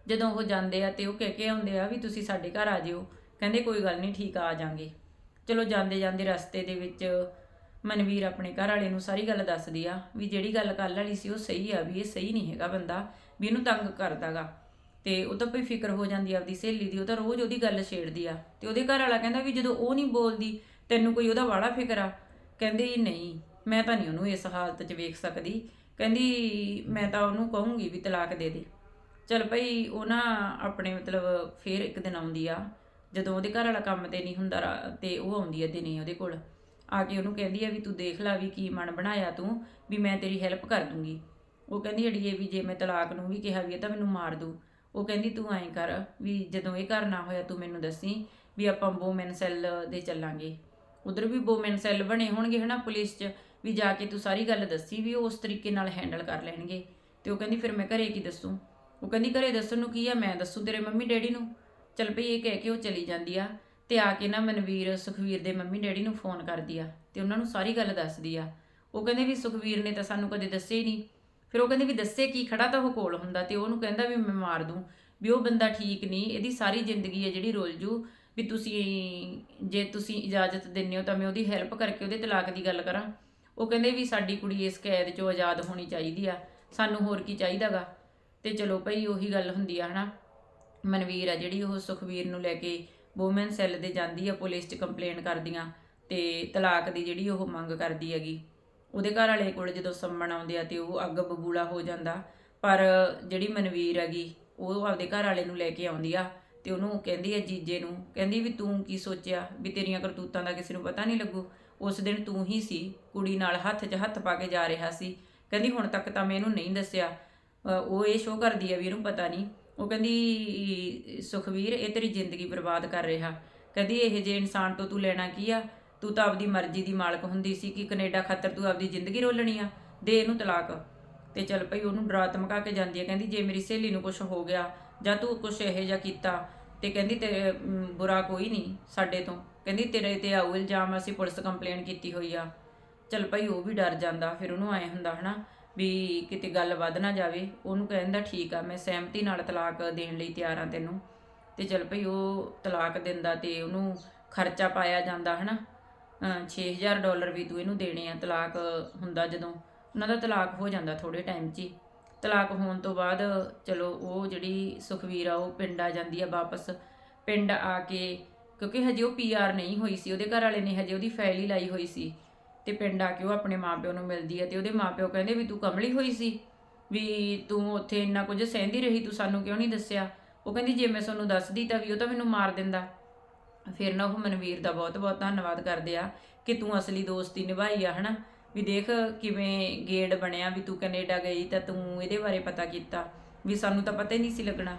ਜਦੋਂ ਉਹ ਜਾਂਦੇ ਆ ਤੇ ਉਹ ਕਹਿ ਕੇ ਆਉਂਦੇ ਆ ਵੀ ਤੁਸੀਂ ਸਾਡੇ ਘਰ ਆ ਜਿਓ। ਕਹਿੰਦੇ ਕੋਈ ਗੱਲ ਨਹੀਂ, ਠੀਕ ਆ ਆ ਜਾਾਂਗੇ। ਚਲੋ ਜਾਂਦੇ ਜਾਂਦੇ ਰਸਤੇ ਦੇ ਵਿੱਚ ਮਨਵੀਰ ਆਪਣੇ ਘਰ ਵਾਲੇ ਨੂੰ ਸਾਰੀ ਗੱਲ ਦੱਸਦੀ ਆ ਵੀ ਜਿਹੜੀ ਗੱਲ ਕੱਲ ਵਾਲੀ ਸੀ ਉਹ ਸਹੀ ਆ, ਵੀ ਇਹ ਸਹੀ ਨਹੀਂ ਹੈਗਾ ਬੰਦਾ। ਵੀ ਇਹਨੂੰ ਤੰਗ ਕਰਦਾਗਾ। ਤੇ ਉਹ ਤਾਂ ਕੋਈ ਫਿਕਰ ਹੋ ਜਾਂਦੀ ਆ ਆਪਦੀ ਸਹੇਲੀ ਦੀ, ਉਹ ਤਾਂ ਰੋਜ਼ ਉਹਦੀ ਗੱਲ ਛੇੜਦੀ ਆ। ਤੇ ਉਹਦੇ ਘਰ ਵਾਲਾ ਕਹਿੰਦਾ ਵੀ ਜਦੋਂ ਉਹ ਨਹੀਂ ਬੋਲਦੀ, ਤੈਨੂੰ ਕੋਈ ਉਹਦਾ ਵਾਲਾ ਫਿਕਰ ਆ? ਕਹਿੰਦੀ ਨਹੀਂ, ਮੈਂ ਤਾਂ ਨਹੀਂ ਉਹਨੂੰ ਇਸ ਹਾਲਤ 'ਚ ਵੇਖ ਸਕਦੀ। ਕਹਿੰਦੀ ਮੈਂ ਤਾਂ ਉਹਨੂੰ ਕਹੂੰਗੀ ਵੀ ਤਲਾਕ ਦੇ ਦੇ। ਚਲ ਭਈ ਉਹ ਨਾ ਆਪਣੇ ਮਤਲਬ ਫੇਰ ਇੱਕ ਦਿਨ ਆਉਂਦੀ ਆ, ਜਦੋਂ ਉਹਦੇ ਘਰ ਵਾਲਾ ਕੰਮ ਤੇ ਨਹੀਂ ਹੁੰਦਾ ਤੇ ਉਹ ਆਉਂਦੀ ਆ ਦਿਨੇ ਉਹਦੇ ਕੋਲ। ਆ ਕੇ ਉਹਨੂੰ ਕਹਿੰਦੀ ਆ ਵੀ ਤੂੰ ਦੇਖ ਲੈ ਵੀ ਕੀ ਮਨ ਬਣਾਇਆ ਤੂੰ, ਵੀ ਮੈਂ ਤੇਰੀ ਹੈਲਪ ਕਰ ਦੂੰਗੀ। ਉਹ ਕਹਿੰਦੀ ਅੜੀਏ ਵੀ ਜੇ ਮੈਂ ਤਲਾਕ ਨੂੰ ਵੀ ਕਿਹਾ ਵੀ ਇਹ ਤਾਂ ਮੈਨੂੰ ਮਾਰ ਦੂ ਉਹ ਕਹਿੰਦੀ ਤੂੰ ਐਂ ਕਰ ਵੀ ਜਦੋਂ ਇਹ ਘਰ ਨਾ ਹੋਇਆ ਤੂੰ ਮੈਨੂੰ ਦੱਸੀ ਵੀ ਆਪਾਂ ਵੋਮਨ ਸੈੱਲ ਦੇ ਚੱਲਾਂਗੇ। ਉਧਰ ਵੀ ਵੋਮਨ ਸੈੱਲ ਬਣੇ ਹੋਣਗੇ ਹਨਾ ਪੁਲਿਸ 'ਚ ਵੀ ਜਾ ਕੇ ਤੂੰ ਸਾਰੀ ਗੱਲ ਦੱਸੀ ਵੀ ਉਹ ਉਸ ਤਰੀਕੇ ਨਾਲ ਹੈਂਡਲ ਕਰ ਲੈਣਗੇ। ਤੇ ਉਹ ਕਹਿੰਦੀ ਫਿਰ ਮੈਂ ਘਰੇ ਕੀ ਦੱਸੂ? ਉਹ ਕਹਿੰਦੀ ਘਰੇ ਦੱਸਣ ਨੂੰ ਕੀ ਆ? ਮੈਂ ਦੱਸੂ ਤੇਰੇ ਮੰਮੀ ਡੈਡੀ ਨੂੰ? ਚੱਲ ਭਈ ਇਹ ਕਹਿ ਕੇ ਉਹ ਚਲੀ ਜਾਂਦੀ ਆ ਤੇ ਆ ਕੇ ਨਾ ਮਨਵੀਰ, ਸੁਖਵੀਰ ਦੇ ਮੰਮੀ ਡੈਡੀ ਨੂੰ ਫੋਨ ਕਰਦੀ ਆ ਤੇ ਉਹਨਾਂ ਨੂੰ ਸਾਰੀ ਗੱਲ ਦੱਸਦੀ ਆ। ਉਹ ਕਹਿੰਦੇ ਵੀ ਸੁਖਵੀਰ ਨੇ ਤਾਂ ਸਾਨੂੰ ਕਦੇ ਦੱਸੇ ਹੀ ਨਹੀਂ। ਫਿਰ ਉਹ ਕਹਿੰਦੇ ਵੀ ਦੱਸੇ ਕੀ, ਖੜਾ ਤਾਂ ਉਹ ਕੋਲ ਹੁੰਦਾ ਤੇ ਉਹਨੂੰ ਕਹਿੰਦਾ ਵੀ ਮੈਂ ਮਾਰ ਦੂੰ, ਵੀ ਉਹ ਬੰਦਾ ਠੀਕ ਨਹੀਂ, ਇਹਦੀ ਸਾਰੀ ਜ਼ਿੰਦਗੀ ਹੈ ਜਿਹੜੀ ਰੁਲ ਜੂ, ਵੀ ਤੁਸੀਂ ਜੇ ਤੁਸੀਂ ਇਜਾਜ਼ਤ ਦਿੰਦੇ ਹੋ ਤਾਂ ਮੈਂ ਉਹਦੀ ਹੈਲਪ ਕਰਕੇ ਉਹਦੇ ਤਲਾਕ ਦੀ ਗੱਲ ਕਰਾਂ। ਉਹ ਕਹਿੰਦੇ ਵੀ ਸਾਡੀ ਕੁੜੀ ਇਸ ਕੈਦ ਚੋਂ ਆਜ਼ਾਦ ਹੋਣੀ ਚਾਹੀਦੀ ਆ, ਸਾਨੂੰ ਹੋਰ ਕੀ ਚਾਹੀਦਾਗਾ ਤੇ ਚਲੋ ਭਈ ਉਹੀ ਗੱਲ ਹੁੰਦੀ ਆ, ਹਨਾ? ਮਨਵੀਰ ਆ ਜਿਹੜੀ ਉਹ ਸੁਖਵੀਰ ਨੂੰ ਲੈ ਕੇ ਵੂਮਨ ਸੈੱਲ ਦੇ ਜਾਂਦੀ ਆ, ਪੁਲਿਸ 'ਚ ਕੰਪਲੇਨ ਕਰਦੀਆਂ ਤੇ ਤਲਾਕ ਦੀ ਜਿਹੜੀ ਉਹ ਮੰਗ ਕਰਦੀ ਹੈਗੀ। ਉਹਦੇ ਘਰ ਵਾਲੇ ਕੋਲ ਜਦੋਂ ਸੰਮਣ ਆਉਂਦੇ ਆ ਤੇ ਉਹ ਅੱਗ ਬਬੂਲਾ ਹੋ ਜਾਂਦਾ। ਪਰ ਜਿਹੜੀ ਮਨਵੀਰ ਹੈਗੀ, ਉਹ ਆਪਦੇ ਘਰ ਵਾਲੇ ਨੂੰ ਲੈ ਕੇ ਆਉਂਦੀ ਆ ਤੇ ਉਹਨੂੰ ਕਹਿੰਦੀ ਆ ਜੀਜੇ ਨੂੰ, ਕਹਿੰਦੀ ਵੀ ਤੂੰ ਕੀ ਸੋਚਿਆ ਵੀ ਤੇਰੀਆਂ ਕਰਤੂਤਾਂ ਦਾ ਕਿਸੇ ਨੂੰ ਪਤਾ ਨਹੀਂ ਲੱਗੂ? ਉਸ ਦਿਨ ਤੂੰ ਹੀ ਸੀ, ਕੁੜੀ ਨਾਲ ਹੱਥ 'ਚ ਹੱਥ ਪਾ ਕੇ ਜਾ ਰਿਹਾ ਸੀ। ਕਹਿੰਦੀ ਹੁਣ ਤੱਕ ਤਾਂ ਮੈਂ ਇਹਨੂੰ ਨਹੀਂ ਦੱਸਿਆ। ਉਹ ਇਹ ਸ਼ੋਅ ਕਰਦੀ ਹੈ ਵੀ ਇਹਨੂੰ ਪਤਾ ਨਹੀਂ। ਉਹ ਕਹਿੰਦੀ, ਸੁਖਵੀਰ ਇਹ ਤੇਰੀ ਜ਼ਿੰਦਗੀ ਬਰਬਾਦ ਕਰ ਰਿਹਾ। ਕਹਿੰਦੀ ਇਹ ਜੇ ਇਨਸਾਨ ਤੋਂ ਤੂੰ ਲੈਣਾ ਕੀ ਆ? ਤੂੰ ਤਾਂ ਆਪਦੀ ਮਰਜ਼ੀ ਦੀ ਮਾਲਕ ਹੁੰਦੀ ਸੀ ਕਿ ਕੈਨੇਡਾ ਖਾਤਰ ਤੂੰ ਆਪਦੀ ਜ਼ਿੰਦਗੀ ਰੋਲਣੀ ਆ, ਦੇ ਇਹਨੂੰ ਤਲਾਕ। ਤੇ ਚੱਲ ਪਈ ਉਹਨੂੰ ਡਰਾ ਧਮਕਾ ਕੇ ਜਾਂਦੀ ਆ, ਕਹਿੰਦੀ ਜੇ ਮੇਰੀ ਸਹੇਲੀ ਨੂੰ ਕੁਝ ਹੋ ਗਿਆ ਜਾਂ ਤੂੰ ਕੁਝ ਇਹੋ ਜਿਹਾ ਕੀਤਾ ਤੇ ਕਹਿੰਦੀ ਤੇ ਬੁਰਾ ਕੋਈ ਨਹੀਂ ਸਾਡੇ ਤੋਂ। ਕਹਿੰਦੀ ਤੇਰੇ ਤੇ ਆਉ ਇਲਜ਼ਾਮ, ਅਸੀਂ ਪੁਲਿਸ ਕੰਪਲੇਨ ਕੀਤੀ ਹੋਈ ਆ। ਚੱਲ ਭਾਈ ਉਹ ਵੀ ਡਰ ਜਾਂਦਾ, ਫਿਰ ਉਹਨੂੰ ਐ ਹੁੰਦਾ ਹਨਾ ਵੀ ਕਿਤੇ ਗੱਲ ਵੱਧ ਨਾ ਜਾਵੇ। ਉਹਨੂੰ ਕਹਿੰਦਾ ਠੀਕ ਆ, ਮੈਂ ਸਹਿਮਤੀ ਨਾਲ ਤਲਾਕ ਦੇਣ ਲਈ ਤਿਆਰ ਆ ਤੈਨੂੰ। ਤੇ ਚੱਲ ਭਾਈ ਉਹ ਤਲਾਕ ਦਿੰਦਾ ਤੇ ਉਹਨੂੰ ਖਰਚਾ ਪਾਇਆ ਜਾਂਦਾ ਹਨਾ। ਅਹ 6000 ਡਾਲਰ ਵੀ ਤੂੰ ਇਹਨੂੰ ਦੇਣੇ ਆ ਤਲਾਕ ਹੁੰਦਾ ਜਦੋਂ। ਉਹਨਾਂ ਦਾ ਤਲਾਕ ਹੋ ਜਾਂਦਾ ਥੋੜੇ ਟਾਈਮ 'ਚ ਹੀ। ਤਲਾਕ ਹੋਣ ਤੋਂ ਬਾਅਦ ਚਲੋ ਉਹ ਜਿਹੜੀ ਸੁਖਵੀਰ ਆ, ਉਹ ਪਿੰਡ ਆ ਜਾਂਦੀ ਆ ਵਾਪਸ। ਪਿੰਡ ਆ ਕੇ, ਕਿਉਂਕਿ ਹਜੇ ਉਹ ਪੀਆਰ ਨਹੀਂ ਹੋਈ ਸੀ। ਉਹਦੇ ਘਰ ਵਾਲੇ ਨੇ ਹਜੇ ਉਹਦੀ ਫਾਈਲ ਹੀ ਲਾਈ ਹੋਈ ਸੀ। ਤੇ ਪਿੰਡ ਆ ਕੇ ਉਹ ਆਪਣੇ ਮਾਪਿਓ ਨੂੰ ਮਿਲਦੀ ਹੈ ਤੇ ਉਹਦੇ ਮਾਪਿਓ ਕਹਿੰਦੇ ਵੀ ਤੂੰ ਕਮਲੀ ਹੋਈ ਸੀ, ਵੀ ਤੂੰ ਉੱਥੇ ਇੰਨਾ ਕੁਝ ਸਹਿੰਦੀ ਰਹੀ, ਤੂੰ ਸਾਨੂੰ ਕਿਉਂ ਨਹੀਂ ਦੱਸਿਆ? ਉਹ ਕਹਿੰਦੀ ਜੇ ਮੈਂ ਤੁਹਾਨੂੰ ਦੱਸਦੀ ਤਾਂ ਵੀ ਉਹ ਤਾਂ ਮੈਨੂੰ ਮਾਰ ਦਿੰਦਾ। ਫਿਰ ਨਾ ਉਹ ਮਨਵੀਰ ਦਾ ਬਹੁਤ ਬਹੁਤ ਧੰਨਵਾਦ ਕਰਦੇ ਆ ਕਿ ਤੂੰ ਅਸਲੀ ਦੋਸਤੀ ਨਿਭਾਈ ਆ, ਹਨਾ? ਵੀ ਦੇਖ ਕਿਵੇਂ ਗੇੜ ਬਣਿਆ, ਵੀ ਤੂੰ ਕੈਨੇਡਾ ਗਈ ਤਾਂ ਤੂੰ ਇਹਦੇ ਬਾਰੇ ਪਤਾ ਕੀਤਾ, ਵੀ ਸਾਨੂੰ ਤਾਂ ਪਤਾ ਹੀ ਨਹੀਂ ਸੀ ਲੱਗਣਾ।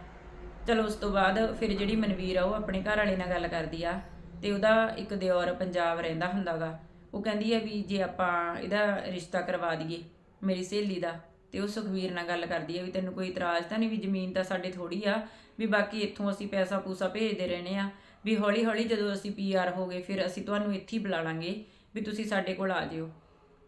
ਚਲੋ, ਉਸ ਤੋਂ ਬਾਅਦ ਫਿਰ ਜਿਹੜੀ ਮਨਵੀਰ ਆ, ਉਹ ਆਪਣੇ ਘਰ ਵਾਲੇ ਨਾਲ ਗੱਲ ਕਰਦੀ ਆ ਤੇ ਉਹਦਾ ਇੱਕ ਦਿਓਰ ਪੰਜਾਬ ਰਹਿੰਦਾ ਹੁੰਦਾਗਾ ਉਹ ਕਹਿੰਦੀ ਆ ਵੀ ਜੇ ਆਪਾਂ ਇਹਦਾ ਰਿਸ਼ਤਾ ਕਰਵਾ ਦਈਏ ਮੇਰੀ ਸਹੇਲੀ ਦਾ ਤੇ ਉਹ ਸੁਖਵੀਰ ਨਾਲ ਗੱਲ ਕਰਦੀ ਆ ਵੀ ਤੈਨੂੰ ਕੋਈ ਇਤਰਾਜ਼ ਤਾਂ ਨਹੀਂ ਵੀ ਜ਼ਮੀਨ ਤਾਂ ਸਾਡੇ ਥੋੜੀ ਆ, ਵੀ ਬਾਕੀ ਇੱਥੋਂ ਅਸੀਂ ਪੈਸਾ ਪੂਸਾ ਭੇਜਦੇ ਰਹਿਣੇ ਆ। ਵੀ ਹੌਲੀ ਹੌਲੀ ਜਦੋਂ ਅਸੀਂ ਪੀਆਰ ਹੋ ਗਏ, ਫਿਰ ਅਸੀਂ ਤੁਹਾਨੂੰ ਇੱਥੇ ਹੀ ਬੁਲਾ ਲਾਂਗੇ ਵੀ ਤੁਸੀਂ ਸਾਡੇ ਕੋਲ ਆ ਜਿਓ।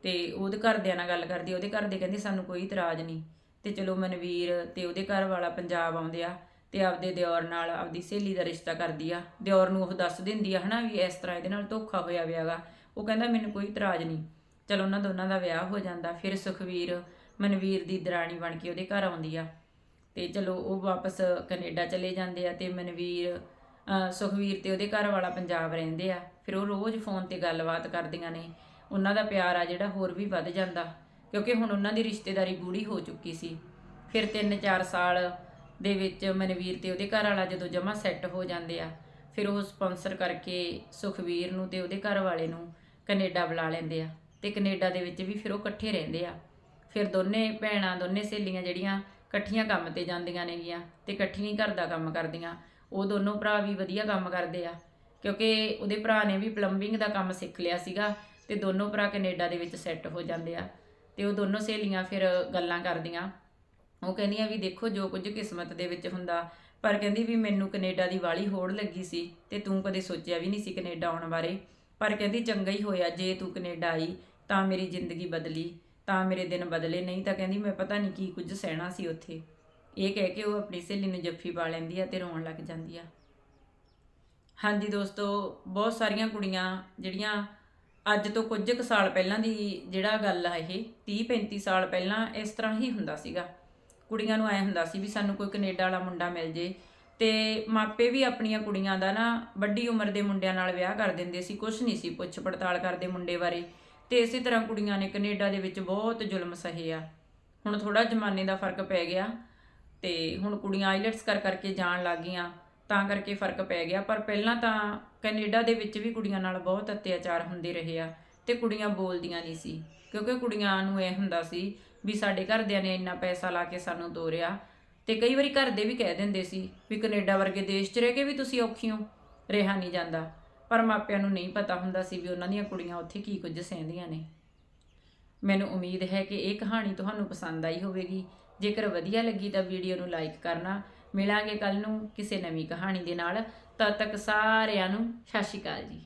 ਤੇ ਉਹਦੇ ਘਰਦਿਆਂ ਨਾਲ ਗੱਲ ਕਰਦੀ, ਉਹਦੇ ਘਰ ਦੇ ਕਹਿੰਦੇ ਸਾਨੂੰ ਕੋਈ ਇਤਰਾਜ਼ ਨਹੀਂ। ਤੇ ਚਲੋ ਮਨਵੀਰ ਤੇ ਉਹਦੇ ਘਰ ਵਾਲਾ ਪੰਜਾਬ ਆਉਂਦੇ ਆ ਤੇ ਆਪਦੇ ਦਿਓਰ ਨਾਲ ਆਪਦੀ ਸਹੇਲੀ ਦਾ ਰਿਸ਼ਤਾ ਕਰਦੀ ਆ। ਦਿਓਰ ਨੂੰ ਉਹ ਦੱਸ ਦਿੰਦੀ ਆ ਹਨਾ ਵੀ ਇਸ ਤਰ੍ਹਾਂ ਇਹਦੇ ਨਾਲ ਧੋਖਾ ਹੋਇਆ ਵਿਆਗਾ ਉਹ ਕਹਿੰਦਾ ਮੈਨੂੰ ਕੋਈ ਇਤਰਾਜ਼ ਨਹੀਂ। ਚਲੋ ਉਹਨਾਂ ਦੋਨਾਂ ਦਾ ਵਿਆਹ ਹੋ ਜਾਂਦਾ, ਫਿਰ ਸੁਖਵੀਰ, ਮਨਵੀਰ ਦੀ ਦਰਾਣੀ ਬਣ ਕੇ ਉਹਦੇ ਘਰ ਆਉਂਦੀ ਆ। ਤੇ ਚਲੋ ਉਹ ਵਾਪਸ ਕੈਨੇਡਾ ਚਲੇ ਜਾਂਦੇ ਆ ਤੇ ਮਨਵੀਰ ਸੁਖਵੀਰ ਤੇ ਉਹਦੇ ਘਰ ਵਾਲਾ ਪੰਜਾਬ ਰਹਿੰਦੇ ਆ, ਫਿਰ ਉਹ ਰੋਜ਼ ਫੋਨ ਤੇ ਗੱਲਬਾਤ ਕਰਦੀਆਂ ਨੇ। ਉਹਨਾਂ ਦਾ ਪਿਆਰ ਆ ਜਿਹੜਾ ਹੋਰ ਵੀ ਵੱਧ ਜਾਂਦਾ, ਕਿਉਂਕਿ ਹੁਣ ਉਹਨਾਂ ਦੀ ਰਿਸ਼ਤੇਦਾਰੀ ਗੂੜੀ ਹੋ ਚੁੱਕੀ ਸੀ। ਫਿਰ 3-4 ਸਾਲ ਦੇ ਵਿੱਚ ਮਨਵੀਰ ਤੇ ਉਹਦੇ ਘਰ ਵਾਲਾ ਜਦੋਂ ਜਮਾ ਸੈੱਟ ਹੋ ਜਾਂਦੇ ਆ, ਫਿਰ ਉਹ ਸਪਾਂਸਰ ਕਰਕੇ ਸੁਖਵੀਰ ਨੂੰ ਤੇ ਉਹਦੇ ਘਰ ਵਾਲੇ ਨੂੰ ਕੈਨੇਡਾ ਬੁਲਾ ਲੈਂਦੇ ਆ ਤੇ ਕੈਨੇਡਾ ਦੇ ਵਿੱਚ ਵੀ ਫਿਰ ਉਹ ਇਕੱਠੇ ਰਹਿੰਦੇ ਆ। ਫਿਰ ਦੋਨੇ ਭੈਣਾਂ, ਦੋਨੇ ਸਹੇਲੀਆਂ ਜਿਹੜੀਆਂ ਇਕੱਠੀਆਂ ਕੰਮ ਤੇ ਜਾਂਦੀਆਂ ਨੇਗੀਆਂ ਤੇ ਇਕੱਠੀਆਂ ਘਰ ਦਾ ਕੰਮ ਕਰਦੀਆਂ ਉਹ ਦੋਨੋਂ ਭਰਾ ਵੀ ਵਧੀਆ ਕੰਮ ਕਰਦੇ ਆ। ਕਿਉਂਕਿ ਉਹਦੇ ਭਰਾ ਨੇ ਵੀ ਪਲੰਬਿੰਗ ਦਾ ਕੰਮ ਸਿੱਖ ਲਿਆ ਸੀਗਾ ਤੇ ਦੋਨੋਂ ਭਰਾ ਕੈਨੇਡਾ ਦੇ ਵਿੱਚ ਸੈੱਟ ਹੋ ਜਾਂਦੇ ਆ ਤੇ ਉਹ ਦੋਨੋਂ ਸਹੇਲੀਆਂ ਫਿਰ ਗੱਲਾਂ ਕਰਦੀਆਂ। ਉਹ ਕਹਿੰਦੀਆਂ ਵੀ ਦੇਖੋ ਜੋ ਕੁਝ ਕਿਸਮਤ ਦੇ ਵਿੱਚ ਹੁੰਦਾ, ਪਰ ਕਹਿੰਦੀ ਵੀ ਮੈਨੂੰ ਕੈਨੇਡਾ ਦੀ ਵਾਲੀ ਹੋੜ ਲੱਗੀ ਸੀ ਤੇ ਤੂੰ ਕਦੇ ਸੋਚਿਆ ਵੀ ਨਹੀਂ ਸੀ ਕੈਨੇਡਾ ਆਉਣ ਬਾਰੇ। ਪਰ ਕਹਿੰਦੀ ਚੰਗਾ ਹੀ ਹੋਇਆ, ਜੇ ਤੂੰ ਕੈਨੇਡਾ ਆਈ ਤਾਂ ਮੇਰੀ ਜ਼ਿੰਦਗੀ ਬਦਲੀ, ਤਾਂ ਮੇਰੇ ਦਿਨ ਬਦਲੇ, ਨਹੀਂ ਤਾਂ ਕਹਿੰਦੀ ਮੈਂ ਪਤਾ ਨਹੀਂ ਕੀ ਕੁਝ ਸਹਿਣਾ ਸੀ ਉੱਥੇ। ਇਹ ਕਹਿ ਕੇ ਉਹ ਆਪਣੀ ਸਹੇਲੀ ਨੂੰ ਜੱਫੀ ਪਾ ਲੈਂਦੀ ਆ ਤੇ ਰੋਣ ਲੱਗ ਜਾਂਦੀ ਆ। ਹਾਂਜੀ ਦੋਸਤੋ, ਬਹੁਤ ਸਾਰੀਆਂ ਕੁੜੀਆਂ ਜਿਹੜੀਆਂ ਅੱਜ ਤੋਂ ਕੁਝ ਕੁ ਸਾਲ ਪਹਿਲਾਂ ਦੀ ਜਿਹੜਾ ਗੱਲ ਆ ਇਹ 30 35 ਸਾਲ ਪਹਿਲਾਂ ਇਸ ਤਰ੍ਹਾਂ ਹੀ ਹੁੰਦਾ ਸੀਗਾ। ਕੁੜੀਆਂ ਨੂੰ ਐ ਹੁੰਦਾ ਸੀ ਵੀ ਸਾਨੂੰ ਕੋਈ ਕੈਨੇਡਾ ਵਾਲਾ ਮੁੰਡਾ ਮਿਲ ਜੇ ਤੇ ਮਾਪੇ ਵੀ ਆਪਣੀਆਂ ਕੁੜੀਆਂ ਦਾ ਨਾ ਵੱਡੀ ਉਮਰ ਦੇ ਮੁੰਡਿਆਂ ਨਾਲ ਵਿਆਹ ਕਰ ਦਿੰਦੇ ਸੀ ਕੁਝ ਨਹੀਂ ਸੀ ਪੁੱਛ ਪੜਤਾਲ ਕਰਦੇ ਮੁੰਡੇ ਬਾਰੇ। ਤੇ ਇਸੇ ਤਰ੍ਹਾਂ ਕੁੜੀਆਂ ਨੇ ਕੈਨੇਡਾ ਦੇ ਵਿੱਚ ਬਹੁਤ ਜ਼ੁਲਮ ਸਹੇ ਆ। ਹੁਣ ਥੋੜਾ ਜ਼ਮਾਨੇ ਦਾ ਫ਼ਰਕ ਪੈ ਗਿਆ। ਤੇ ਹੁਣ ਕੁੜੀਆਂ ਆਈਲੈਟਸ ਕਰ ਕਰਕੇ ਜਾਣ ਲੱਗ ਗਈਆਂ, ਤਾਂ ਕਰਕੇ ਫ਼ਰਕ ਪੈ ਗਿਆ। ਪਰ ਪਹਿਲਾਂ ਤਾਂ ਕੈਨੇਡਾ ਦੇ ਵਿੱਚ ਵੀ ਕੁੜੀਆਂ ਨਾਲ ਬਹੁਤ ਅਤਿਆਚਾਰ ਹੁੰਦੇ ਰਹੇ ਆ ਤੇ ਕੁੜੀਆਂ ਬੋਲਦੀਆਂ ਨਹੀਂ ਸੀ। ਕਿਉਂਕਿ ਕੁੜੀਆਂ ਨੂੰ ਇਹ ਹੁੰਦਾ ਸੀ ਵੀ ਸਾਡੇ ਘਰਦਿਆਂ ਨੇ ਇੰਨਾ ਪੈਸਾ ਲਾ ਕੇ ਸਾਨੂੰ ਤੋਰਿਆ ਤੇ ਕਈ ਵਾਰੀ ਘਰ ਦੇ ਵੀ ਕਹਿ ਦਿੰਦੇ ਸੀ ਵੀ ਕੈਨੇਡਾ ਵਰਗੇ ਦੇਸ਼ 'ਚ ਰਹਿ ਕੇ ਵੀ ਤੁਸੀਂ ਔਖੀ ਹੋ, ਰਿਹਾ ਨਹੀਂ ਜਾਂਦਾ। ਪਰ ਮਾਪਿਆਂ ਨੂੰ ਨਹੀਂ ਪਤਾ ਹੁੰਦਾ ਸੀ ਵੀ ਉਹਨਾਂ ਦੀਆਂ ਕੁੜੀਆਂ ਉੱਥੇ ਕੀ ਕੁਝ ਸਹਿੰਦੀਆਂ ਨੇ। ਮੈਨੂੰ ਉਮੀਦ ਹੈ ਕਿ ਇਹ ਕਹਾਣੀ ਤੁਹਾਨੂੰ ਪਸੰਦ ਆਈ ਹੋਵੇਗੀ। ਜੇਕਰ ਵਧੀਆ ਲੱਗੀ ਤਾਂ ਵੀਡੀਓ ਨੂੰ ਲਾਈਕ ਕਰਨਾ। ਮਿਲਾਂਗੇ ਕੱਲ ਨੂੰ ਕਿਸੇ ਨਵੀਂ ਕਹਾਣੀ ਦੇ ਨਾਲ। ਤਦ ਤੱਕ ਸਾਰਿਆਂ ਨੂੰ ਸਤਿ ਸ਼੍ਰੀ ਅਕਾਲ ਜੀ।